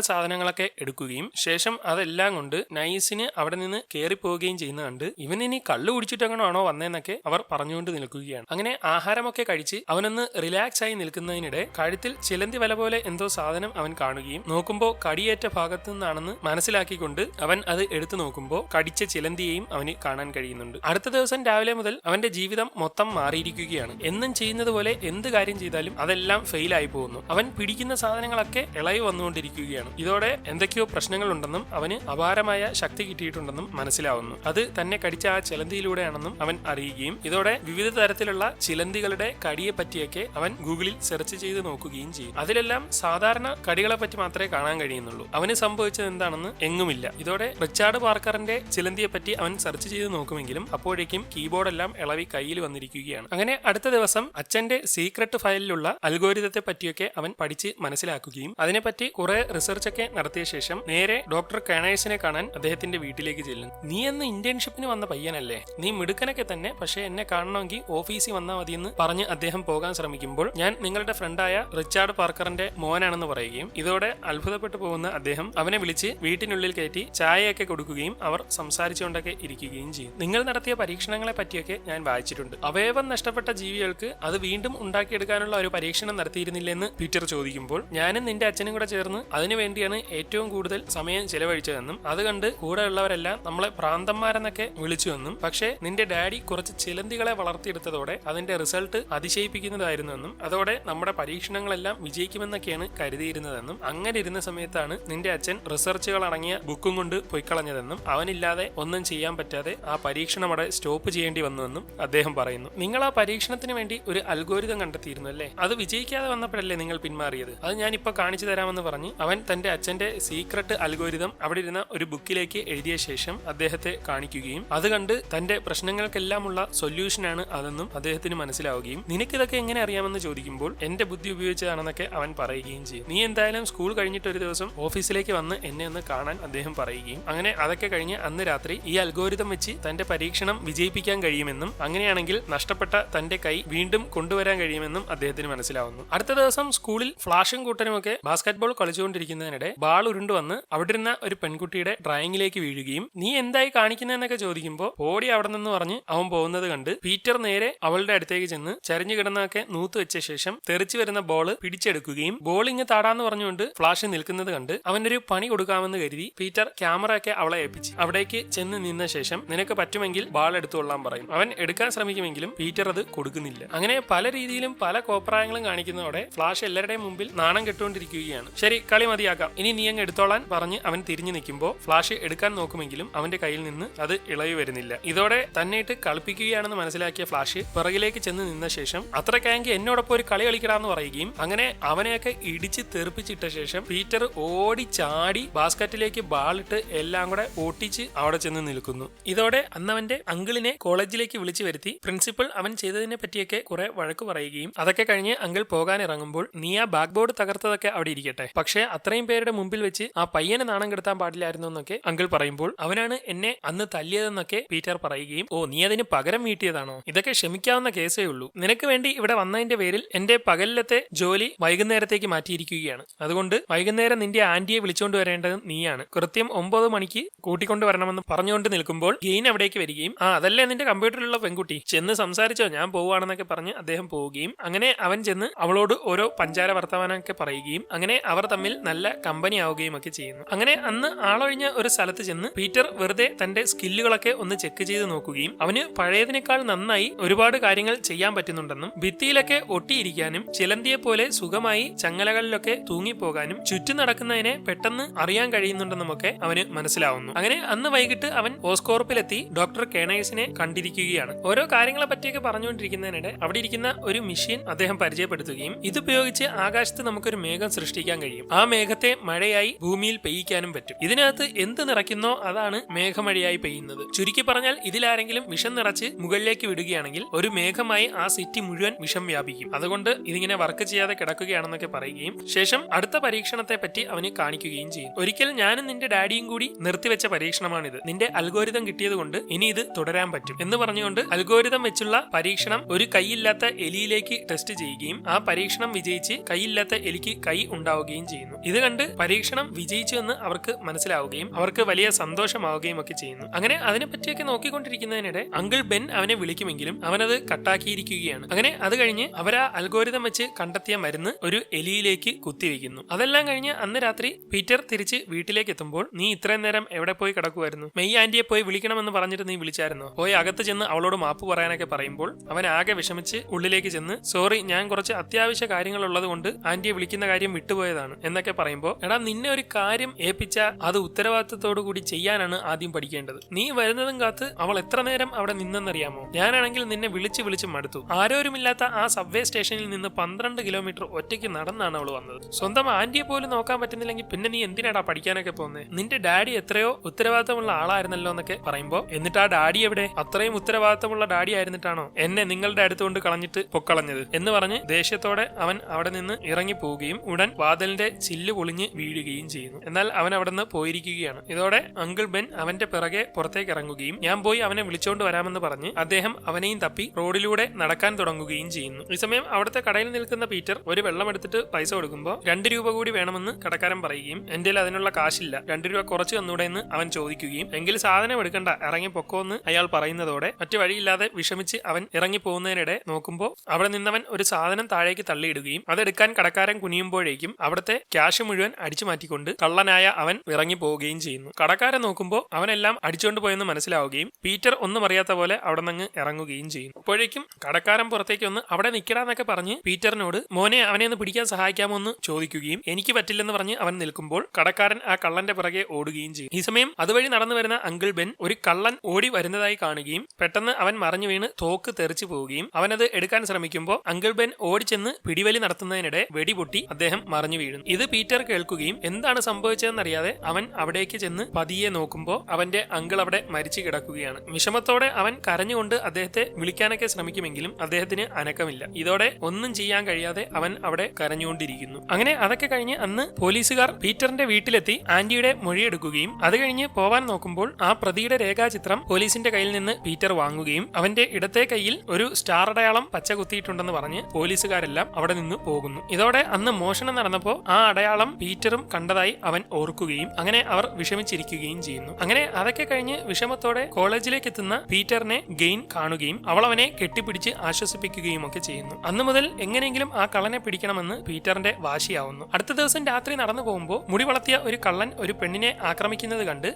സാധനങ്ങളൊക്കെ എടുക്കുകയും ശേഷം അതെല്ലാം കൊണ്ട് നൈസിന് അവിടെ നിന്ന് കയറിപ്പോവുകയും ചെയ്യുന്ന കണ്ട് ഇവൻ ഇനി കള്ളു കുടിച്ചിട്ടെങ്ങനെയാണോ വന്നതെന്നൊക്കെ അവർ പറഞ്ഞുകൊണ്ട് നിൽക്കുകയാണ്. അങ്ങനെ ആഹാരമൊക്കെ കഴിച്ച് അവനൊന്ന് റിലാക്സ് ആയി നിൽക്കുന്നതിനിടെ കഴുത്തിൽ ചിലന്തി വല പോലെ എന്തോ സാധനം അവൻ കാണുകയും നോക്കുമ്പോൾ കടിയേറ്റ ഭാഗത്തു നിന്നാണെന്ന് മനസ്സിലാക്കിക്കൊണ്ട് അവൻ അത് എടുത്തു നോക്കുമ്പോൾ കടിച്ച ചിലന്തിയെയും അവന് കാണാൻ കഴിയുന്നുണ്ട്. അടുത്ത ദിവസം രാവിലെ മുതൽ അവന്റെ ജീവിതം മൊത്തം മാറിയിരിക്കുകയാണ്. എന്നും ചെയ്യുന്നത് പോലെ എന്ത് കാര്യം ചെയ്താലും അതെല്ലാം ഫെയിൽ ആയി പോകുന്നു. അവൻ പിടിക്കുന്ന സാധനങ്ങളൊക്കെ ഇളകി വന്നുകൊണ്ടിരിക്കുകയാണ്. ഇതോടെ എന്തൊക്കെയോ പ്രശ്നങ്ങൾ ഉണ്ടെന്നും അവന് അപാരമായ ശക്തി കിട്ടിയിട്ടുണ്ടെന്നും മനസ്സിലാവുന്നു. അത് തന്നെ കടിച്ച ആ ചിലന്തിയിലൂടെയാണെന്നും അവൻ അറിയുകയും ഇതോടെ വിവിധ തരത്തിലുള്ള ചിലന്തികളുടെ കടിയെ പറ്റിയൊക്കെ അവൻ ഗൂഗിളിൽ സെർച്ച് ചെയ്ത് നോക്കുകയും ചെയ്യും. അതിലെല്ലാം സാധാരണ കടികളെ പറ്റി മാത്രമേ കാണാൻ കഴിയുന്നുള്ളൂ. അവന് സംഭവിച്ചത് എന്താണെന്ന് എങ്ങുമില്ല. ഇതോടെ റിച്ചാർഡ് പാർക്കറിന്റെ ചിലന്തിയെ പറ്റി അവൻ സെർച്ച് ചെയ്ത് നോക്കുമെങ്കിലും അപ്പോഴേക്കും കീബോർഡെല്ലാം ഇളവി കയ്യിൽ വന്നിരിക്കുകയാണ്. അങ്ങനെ അടുത്ത ദിവസം അച്ഛന്റെ സീക്രട്ട് ഫയലിലുള്ള അൽഗോരിതത്തെ പറ്റിയൊക്കെ അവൻ പഠിച്ച് മനസ്സിലാക്കുകയും അതിനെപ്പറ്റി കുറെ റിസർച്ച് ഒക്കെ നടത്തിയ ശേഷം നേരെ ഡോക്ടർ കണേഴ്സിനെ കാണാൻ അദ്ദേഹത്തിന്റെ വീട്ടിലേക്ക് ചെല്ലുന്നു. നീ എന്ന് ഇന്റേൺഷിപ്പിന് വന്ന പയ്യനല്ലേ? നീ മിടുക്കനൊക്കെ തന്നെ പക്ഷേ എന്നെ കാണണമെങ്കിൽ ഓഫീസിൽ വന്നാൽ മതിയെന്ന് പറഞ്ഞ് അദ്ദേഹം പോകാൻ ശ്രമിക്കുമ്പോൾ ഞാൻ നിങ്ങളുടെ ഫ്രണ്ടായ റിച്ചാർഡ് പാർക്കറിന്റെ മോനാണെന്ന് പറയുകയും ഇതോടെ അത്ഭുതപ്പെട്ടു പോകുന്ന അദ്ദേഹം അവനെ വിളിച്ച് വീട്ടിനുള്ളിൽ കയറ്റി ചായയൊക്കെ കൊടുക്കുകയും അവർ സംസാരിച്ചുകൊണ്ടൊക്കെ ഇരിക്കുകയും ചെയ്യും. നിങ്ങൾ നടത്തിയ പരീക്ഷണങ്ങളെ പറ്റിയൊക്കെ ഞാൻ വായിച്ചിട്ടുണ്ട്. അവയവം നഷ്ടപ്പെട്ട ജീവികൾക്ക് അത് വീണ്ടും ഉണ്ടാക്കിയെടുക്കാനുള്ള ഒരു പരീക്ഷണം നടത്തിയിരുന്നില്ലെന്ന് പീറ്റർ ചോദിക്കുമ്പോൾ ഞാനും നിന്റെ അച്ഛനും കൂടെ ചേർന്ന് അതിനുവേണ്ടിയാണ് ഏറ്റവും കൂടുതൽ സമയം ചെലവഴിച്ചതെന്നും അത് കണ്ട് കൂടെയുള്ളവരെല്ലാം നമ്മളെ പ്രാന്തന്മാരെന്നൊക്കെ വിളിച്ചുവെന്നും പക്ഷേ നിന്റെ ഡാഡി കുറച്ച് ചിലന്തികളെ വളർത്തിയെടുത്തതോടെ അതിന്റെ റിസൾട്ട് അതിശയിപ്പിക്കുന്നതായിരുന്നുവെന്നും അതോടെ നമ്മുടെ പരീക്ഷണങ്ങളെല്ലാം വിജയിക്കുമെന്നൊക്കെയാണ് കരുതിയിരുന്നതെന്നും അങ്ങനെ ഇരുന്ന സമയത്താണ് നിന്റെ അച്ഛൻ റിസർച്ചുകൾ അടങ്ങിയ ബുക്കും കൊണ്ട് പൊയ്ക്കളഞ്ഞതെന്നും അവനില്ലാതെ ഒന്നും ചെയ്യാൻ പറ്റാതെ ആ പരീക്ഷണം അവിടെ സ്റ്റോപ്പ് ചെയ്യേണ്ടി വന്നുവെന്നും അദ്ദേഹം പറയുന്നു. നിങ്ങൾ ആ പരീക്ഷണത്തിന് വേണ്ടി ഒരു അൽഗോരിതം കണ്ടെത്തിയിരുന്നു അല്ലേ? അത് വിജയിക്കാതെ വന്നപ്പോഴല്ലേ നിങ്ങൾ പിന്മാറിയത്? അത് ഞാൻ ഇപ്പൊ കാണിച്ചു തരാമെന്ന് പറഞ്ഞ് അവൻ തന്റെ അച്ഛന്റെ സീക്രട്ട് അൽഗോരിതം അവിടെ ഇരുന്ന ഒരു ബുക്കിലേക്ക് എഴുതിയ ശേഷം അദ്ദേഹത്തെ കാണിക്കുകയും അത് കണ്ട് തന്റെ പ്രശ്നങ്ങൾക്കെല്ലാം ഉള്ള സൊല്യൂഷൻ ആണ് അതെന്നും അദ്ദേഹത്തിന് മനസ്സിലാവുകയും നിനക്കിതൊക്കെ എങ്ങനെ അറിയാമെന്ന് ചോദിക്കുമ്പോൾ എന്റെ ബുദ്ധി ഉപയോഗിച്ചതാണെന്നൊക്കെ അവൻ പറയുകയും ചെയ്യും. നീ എന്തായാലും സ്കൂൾ കഴിഞ്ഞിട്ട് ഒരു ദിവസം ഓഫീസിലേക്ക് വന്ന് എന്നെ ഒന്ന് കാണാൻ അദ്ദേഹം പറയുകയും അങ്ങനെ അതൊക്കെ കഴിഞ്ഞ് അന്ന് രാത്രി ഈ അൽഗോരിതം വെച്ച് തന്റെ പരീക്ഷണം വിജയിപ്പിക്കാൻ കഴിയുമെന്നും അങ്ങനെയാണെങ്കിൽ നഷ്ടപ്പെട്ട തന്റെ കൈ വീണ്ടും കൊണ്ടുവരാൻ കഴിയുമെന്നും അദ്ദേഹത്തിന് മനസ്സിലാവുന്നു. അടുത്ത ദിവസം സ്കൂളിൽ ഫ്ലാഷും കൂട്ടനുമൊക്കെ ബാസ്കറ്റ്ബോൾ കളിച്ചുകൊണ്ടിരിക്കുന്നതിനിടെ ബാൾ ഉരുണ്ടുവന്ന് അവിടെ ഇരുന്ന ഒരു പെൺകുട്ടിയുടെ ഡ്രായിങ്ങിലേക്ക് വീഴുകയും നീ എന്തായി കാണിക്കുന്നതെന്നൊക്കെ ചോദിക്കുമ്പോൾ ഓടി അവിടെ നിന്ന് പറഞ്ഞ് അവൻ പോകുന്നത് കണ്ട് പീറ്റർ നേരെ അവളുടെ അടുത്തേക്ക് ചെന്ന് ചരിഞ്ഞു കിടന്നൊക്കെ നൂത്ത് വെച്ച ശേഷം തെറിച്ചു വരുന്ന ബോൾ പിടിച്ചെടുക്കുകയും ഇങ്ങ് താടാന്ന് പറഞ്ഞുകൊണ്ട് ഫ്ലാഷ് നിൽക്കുന്നത് കണ്ട് അവനൊരു പണി കൊടുക്കാമെന്ന് കരുതി പീറ്റർ ക്യാമറ ഒക്കെ അവളെ ഏൽപ്പിച്ചു അവിടേക്ക് ചെന്ന് നിന്ന ശേഷം നിനക്ക് പറ്റുമെങ്കിൽ ബാൾ എടുത്തുകൊള്ളാൻ പറയും. അവൻ എടുക്കാൻ ശ്രമിക്കുമെങ്കിലും പീറ്റർ അത് കൊടുക്കുന്നില്ല. അങ്ങനെ പല രീതിയിലും പല കോപ്രായങ്ങളും കാണിക്കുന്നതോടെ ഫ്ലാഷ് എല്ലാവരുടെയും മുമ്പിൽ നാണം കെട്ടുകൊണ്ടിരിക്കുകയാണ്. ശരി കളി മതിയാക്കാം. ഇനി നീ അങ്ങ് എടുത്തോളാൻ പറഞ്ഞ് അവൻ തിരിഞ്ഞു നിൽക്കുമ്പോൾ ഫ്ലാഷ് എടുക്കാൻ നോക്കുമെങ്കിലും അവന്റെ കയ്യിൽ നിന്ന് അത് ഇളകി വരുന്നില്ല. ഇതോടെ തന്നെയിട്ട് കളിപ്പിക്കുകയാണെന്ന് മനസ്സിലാക്കിയ ഫ്ലാഷ് പിറകിലേക്ക് ചെന്ന് നിന്ന ശേഷം അത്രക്കായെങ്കിൽ എന്നോടൊപ്പം ഒരു കളി കളിക്കടാന്ന് പറയുകയും അങ്ങനെ അവനെയൊക്കെ ഇടിച്ച് തെറിപ്പിച്ചിട്ട ശേഷം പീറ്റർ ഓടി ചാടി ബാസ്ക്കറ്റിലേക്ക് ബാളിട്ട് എല്ലാം കൂടെ ഓട്ടിച്ച് അവിടെ ചെന്ന് നിൽക്കുന്നു. ഇതോടെ അന്നവന്റെ അങ്കിളിനെ കോളേജിലേക്ക് വിളിച്ചു വരുത്തി പ്രിൻസിപ്പൽ അവൻ ചെയ്തതിനെ പറ്റിയൊക്കെ കുറെ വഴക്ക് പറയുകയും അതൊക്കെ കഴിഞ്ഞ് അങ്കിൾ പോകാൻ ഇറങ്ങുമ്പോൾ നീ ആ ബാക്ക് ബോർഡ് തകർത്തതൊക്കെ അവിടെ ഇരിക്കട്ടെ. പക്ഷേ അത്രയും പേരുടെ മുമ്പിൽ വെച്ച് ആ പയ്യനെ നാണം കെടുത്താൻ പാടില്ലായിരുന്നു എന്നൊക്കെ അങ്കിൾ പറയുമ്പോൾ അവനാണ് എന്നെ അന്ന് തല്ലിയതെന്നൊക്കെ പീറ്റർ പറയുകയും ഓ നീ അതിന് പകരം വീട്ടിയതാണോ? ഇതൊക്കെ ക്ഷമിക്കാവുന്ന കേസേ ഉള്ളൂ. നിനക്ക് വേണ്ടി ഇവിടെ വന്നതിന്റെ പേരിൽ എന്റെ പകലിലത്തെ ജോലി വൈകുന്നേരത്തേക്ക് മാറ്റിയിരിക്കുകയാണ്. അതുകൊണ്ട് വൈകുന്നേരം നിന്റെ ആന്റിയെ വിളിച്ചുകൊണ്ട് വരേണ്ടത് നീയാണ്. കൃത്യം ഒമ്പത് മണിക്ക് കൂട്ടിക്കൊണ്ടു വരണമെന്ന് പറഞ്ഞുകൊണ്ട് നിൽക്കുമ്പോൾ ഗെയിൻ അവിടേക്ക് വരികയും ആ അതല്ലേ നിന്റെ കമ്പ്യൂട്ടറിലുള്ള പെൺകുട്ടി? ചെന്ന് സംസാരിച്ചോ ഞാൻ പോവുകയാണെന്നൊക്കെ പറഞ്ഞ് അദ്ദേഹം പോവുകയും അങ്ങനെ അവൻ ചെന്ന് അവളോട് ഓരോ പഞ്ചാര വർത്തമാനമൊക്കെ പറയുകയും അങ്ങനെ അവർ തമ്മിൽ നല്ല കമ്പനി ആവുകയും ഒക്കെ ചെയ്യുന്നു. അങ്ങനെ അന്ന് ആളൊഴിഞ്ഞ ഒരു സ്ഥലത്ത് ചെന്ന് പീറ്റർ വെറുതെ തന്റെ സ്കില്ലുകളൊക്കെ ഒന്ന് ചെക്ക് ചെയ്ത് നോക്കുകയും അവന് പഴയതിനേക്കാൾ നന്നായി ഒരുപാട് കാര്യങ്ങൾ ചെയ്യാൻ പറ്റുന്നുണ്ടെന്നും ഭിത്തിയിലൊക്കെ ഒട്ടിയിരിക്കാനും ചിലന്തിയെ പോലെ സുഖമായി ചങ്ങലകളിലൊക്കെ തൂങ്ങിപ്പോകാനും ചുറ്റും നടക്കുന്നതിനെ പെട്ടെന്ന് അറിയാൻ കഴിയുന്നുണ്ടെന്നും ഒക്കെ അവന് മനസ്സിലാവുന്നു. അങ്ങനെ അന്ന് വൈകിട്ട് അവൻ ഓസ്കോർപ്പിലെത്തി ഡോക്ടർ കേണൈസിനെ കണ്ടിരിക്കുകയാണ്. ഓരോ കാര്യങ്ങളെ പറ്റിയൊക്കെ പറഞ്ഞുകൊണ്ടിരിക്കുന്നതിനിടെ അവിടെ ഇരിക്കുന്ന ഒരു മെഷീൻ അദ്ദേഹം പരിചയപ്പെടുത്തുകയും ഇതുപയോഗിച്ച് ആകാശത്ത് നമുക്കൊരു മേഘം സൃഷ്ടിക്കാൻ കഴിയും. ആ മേഘത്തെ മഴയായി ഭൂമിയിൽ പെയ്യിക്കാനും പറ്റും. ഇതിനകത്ത് എന്ത് നിറയ്ക്കുന്നോ അതാണ് മേഘമഴയായി പെയ്യുന്നത്. ചുരുക്കി പറഞ്ഞാൽ ഇതിലാരെങ്കിലും വിഷം നിറച്ച് മുകളിലേക്ക് വിടുകയാണെങ്കിൽ ഒരു മേഘമായി ആ സിറ്റി മുഴുവൻ വിഷം വ്യാപിക്കും. അതുകൊണ്ട് ഇതിങ്ങനെ വർക്ക് ചെയ്യാതെ കിടക്കുകയാണെന്നൊക്കെ പറയുകയും ശേഷം അടുത്ത പരീക്ഷണത്തെ പറ്റി അവന് കാണിക്കുകയും ചെയ്യും. ഒരിക്കൽ ഞാനും നിന്റെ ഡാഡിയും കൂടി നിർത്തിവെച്ച പരീക്ഷണമാണിത്. നിന്റെ അൽഗോരിതം കിട്ടിയത് കൊണ്ട് ഇനി ഇത് തുടരാൻ പറ്റും എന്ന് പറഞ്ഞുകൊണ്ട് അൽഗോരിതം വെച്ചുള്ള പരീക്ഷണം ഒരു കൈയില്ലാത്ത എലിയിലേക്ക് ടെസ്റ്റ് ചെയ്യുകയും ആ പരീക്ഷണം വിജയിച്ച് കൈയില്ലാത്ത എലിക്ക് കൈ ഉണ്ടാവുകയും ചെയ്യുന്നു. ഇത് കണ്ട് പരീക്ഷണം വിജയിച്ചു എന്ന് അവർക്ക് മനസ്സിലാവുകയും അവർക്ക് വലിയ സന്തോഷമാവുകയും ഒക്കെ ചെയ്യുന്നു. അങ്ങനെ അതിനെ പറ്റിയൊക്കെ നോക്കിക്കൊണ്ടിരിക്കുന്നതിനിടെ അങ്കിൾ ബെൻ അവനെ വിളിക്കുമെങ്കിലും അവനത് കട്ടാക്കിയിരിക്കുകയാണ്. അങ്ങനെ അത് കഴിഞ്ഞ് അവർ ആ അൽഗോരിതം വെച്ച് കണ്ടെത്തിയ മരുന്ന് ഒരു എലിയിലേക്ക് കുത്തിവെക്കുന്നു. അതെല്ലാം കഴിഞ്ഞ് അന്ന് രാത്രി പീറ്റർ തിരിച്ച് വീട്ടിലേക്ക് എത്തുമ്പോൾ നീ ഇത്രയും നേരം എവിടെ പോയി കിടക്കുമായിരുന്നു മെയ് ആന്റിയെ പോയി വിളിക്കണമെന്ന് പറഞ്ഞിട്ട് നീ വിളിച്ചായിരുന്നു? പോയി അകത്ത് ചെന്ന് അവളോട് മാപ്പ് പറയാനൊക്കെ പറയുമ്പോൾ അവൻ ആകെ വിഷമിച്ച് ഉള്ളിലേക്ക് ചെന്ന് സോറി ഞാൻ കുറച്ച് അത്യാവശ്യ കാര്യങ്ങളുള്ളത് കൊണ്ട് ആന്റിയെ വിളിക്കുന്ന കാര്യം വിട്ടുപോയതാണ് എന്നൊക്കെ പറയുമ്പോൾ എടാ നിന്നെ ഒരു കാര്യം ഏൽപ്പിച്ച അത് ഉത്തരവാദിത്തത്തോടു കൂടി ചെയ്യാനാണ് ആദ്യം പഠിക്കേണ്ടത്. നീ വരുന്നതും കാത്ത് അവൾ എത്ര നേരം അവിടെ നിന്നെന്നറിയാമോ? ഞാനാണെങ്കിൽ നിന്നെ വിളിച്ച് വിളിച്ച് മടുത്തു. ആരോരുമില്ലാത്ത ആ സബ്വേ സ്റ്റേഷനിൽ നിന്ന് പന്ത്രണ്ട് കിലോമീറ്റർ ഒറ്റയ്ക്ക് നടന്നാണ് അവൾ വന്നത്. സ്വന്തം ആന്റിയെ പോലും നോക്കാൻ പറ്റുന്നില്ലെങ്കിൽ പിന്നെ നീ എന്തിനാടാ പഠിക്കാനൊക്കെ പോകുന്നത് നിന്റെ ഡാഡി എത്രയോ ഉത്തരവാദിത്തമുള്ള ആളായിരുന്നല്ലോ എന്നൊക്കെ പറയുമ്പോ എന്നിട്ട് ആ ഡാഡി എവിടെ? അത്രയും ഉത്തരവാദിത്തമുള്ള ഡാഡി ആയിരുന്നിട്ടാണോ എന്നെ നിങ്ങളുടെ അടുത്ത് കൊണ്ട് കളഞ്ഞിട്ട് പൊക്കളഞ്ഞത്? എന്ന് പറഞ്ഞ് ദേഷ്യത്തോടെ അവൻ അവിടെ നിന്ന് ഇറങ്ങി പോവുകയും ഉടൻ വാതിലിന്റെ ചില്ല് പൊളിഞ്ഞ് വീഴുകയും ചെയ്യുന്നു. എന്നാൽ അവൻ അവിടെ നിന്ന് പോയിരിക്കുകയാണ്. ഇതോടെ അങ്കിൾ ബെൻ അവന്റെ പിറകെ പുറത്തേക്ക് ഇറങ്ങുകയും ഞാൻ പോയി അവനെ വിളിച്ചോണ്ട് വരാമെന്ന് പറഞ്ഞ് അദ്ദേഹം അവനെയും തപ്പി റോഡിലൂടെ നടക്കാൻ തുടങ്ങുകയും ചെയ്യുന്നു. ഈ സമയം അവിടുത്തെ കടയിൽ നിൽക്കുന്ന പീറ്റർ ഒരു വെള്ളം എടുത്തിട്ട് പൈസ കൊടുക്കുമ്പോൾ രണ്ട് രൂപ കൂടി വേണമെന്ന് കടക്കാരൻ പറയുകയും എന്റെ അതിനുള്ള കാശില്ല. രണ്ട് രൂപ കുറച്ച് തന്നൂടെ എന്ന് അവൻ ചോദിക്കുകയും എങ്കിൽ സാധനം എടുക്കണ്ട. ഇറങ്ങി പൊക്കോന്ന് അയാൾ പറയുന്നതോടെ മറ്റു വഴിയില്ലാതെ വിഷമിച്ച് അവൻ ഇറങ്ങി പോകുന്നതിനിടെ നോക്കുമ്പോൾ അവിടെ നിന്നവൻ ഒരു സാധനം താഴേക്ക് തള്ളിയിടുകയും അതെടുക്കാൻ കടക്കാരൻ കുനിയുമ്പോഴേക്കും അവിടുത്തെ ക്യാഷ് മുഴുവൻ അടിച്ചു മാറ്റിക്കൊണ്ട് കള്ളനായ അവൻ ഇറങ്ങി പോവുകയും ചെയ്യുന്നു. കടക്കാരൻ നോക്കുമ്പോൾ അവനെല്ലാം അടിച്ചുകൊണ്ട് പോയെന്ന് മനസ്സിലാവുകയും പീറ്റർ ഒന്നും അറിയാത്ത പോലെ അവിടെ നിന്ന് ഇറങ്ങുകയും ചെയ്യുന്നു. അപ്പോഴേക്കും കടക്കാരൻ പുറത്തേക്ക് ഒന്ന് അവിടെ നിൽക്കടാന്നൊക്കെ പറഞ്ഞ് പീറ്ററിനോട് മോനെ അവനെ ഒന്ന് പിടിക്കാൻ സഹായിക്കാമോ എന്ന് ചോദിക്കുകയും എനിക്ക് പറ്റില്ലെന്ന് പറഞ്ഞ് അവൻ നിൽക്കുമ്പോൾ കടക്കാരൻ ആ കള്ളന്റെ പുറകെ ഓടുകയും ചെയ്യും. ഈ സമയം അതുവഴി നടന്നു വരുന്ന അങ്കിൾ ബെൻ ഒരു കള്ളൻ ഓടി വരുന്നതായി കാണുകയും പെട്ടെന്ന് അവൻ മറിഞ്ഞു വീണ് തോക്ക് തെറിച്ചു പോവുകയും അവനത് എടുക്കാൻ ശ്രമിക്കുമ്പോൾ അങ്കിൾ ബെൻ ഓടിച്ചെന്ന് പിടിവലി നടത്തുന്നതിനിടെ വെടിപൊട്ടി അദ്ദേഹം മറിഞ്ഞു വീഴുന്നു. ഇത് പീറ്റർ കേൾക്കുകയും എന്താണ് സംഭവിച്ചതെന്നറിയാതെ അവൻ അവിടേക്ക് ചെന്ന് പതിയെ നോക്കുമ്പോൾ അവന്റെ അങ്കിൾ അവിടെ മരിച്ചു കിടക്കുകയാണ്. വിഷമത്തോടെ അവൻ കരഞ്ഞുകൊണ്ട് അദ്ദേഹത്തെ വിളിക്കാനൊക്കെ ശ്രമിക്കുമെങ്കിലും അദ്ദേഹത്തിന് അനക്കമില്ല. ഇതോടെ ഒന്നും ചെയ്യാൻ കഴിയാതെ അവൻ അവിടെ കരഞ്ഞുകൊണ്ടിരിക്കുന്നു. അങ്ങനെ അതൊക്കെ കഴിഞ്ഞ് അന്ന് പോലീസുകാർ പീറ്ററിന്റെ വീട്ടിലെത്തി ആന്റിയുടെ മൊഴിയെടുക്കുകയും അത് കഴിഞ്ഞ് പോവാൻ നോക്കുമ്പോൾ ആ പ്രതിയുടെ രേഖാചിത്രം പോലീസിന്റെ കയ്യിൽ നിന്ന് പീറ്റർ വാങ്ങുകയും അവന്റെ ഇടത്തെ കയ്യിൽ ഒരു സ്റ്റാർ അടയാളം പച്ച കുത്തിയിട്ടുണ്ടെന്ന് പറഞ്ഞ് പോലീസുകാരെല്ലാം അവിടെ നിന്ന് പോകുന്നു. ഇതോടെ അന്ന് മോഷണം നടന്നപ്പോൾ ആ അടയാളം പീറ്ററും കണ്ടതായി അവൻ ഓർക്കുകയും അങ്ങനെ അവർ വിഷമിച്ചിരിക്കുകയും ചെയ്യുന്നു. അങ്ങനെ അതൊക്കെ കഴിഞ്ഞ് വിഷമത്തോടെ കോളേജിലേക്ക് എത്തുന്ന പീറ്ററിനെ ഗെയിൻ കാണുകയും അവൾ അവനെ കെട്ടിപ്പിടിച്ച് ആശ്വസിപ്പിക്കുകയും ഒക്കെ ചെയ്യുന്നു. അന്ന് മുതൽ എങ്ങനെയെങ്കിലും ആ കള്ളനെ പിടിക്കണമെന്ന് പീറ്ററിന്റെ വാശിയാവുന്നു. അടുത്ത ദിവസം രാത്രി നടന്നു പോകുമ്പോൾ മുടി വളർത്തിയ ഒരു കള്ളൻ ഒരു പെണ്ണിനെ ആക്രമിക്കുന്നത് കണ്ട്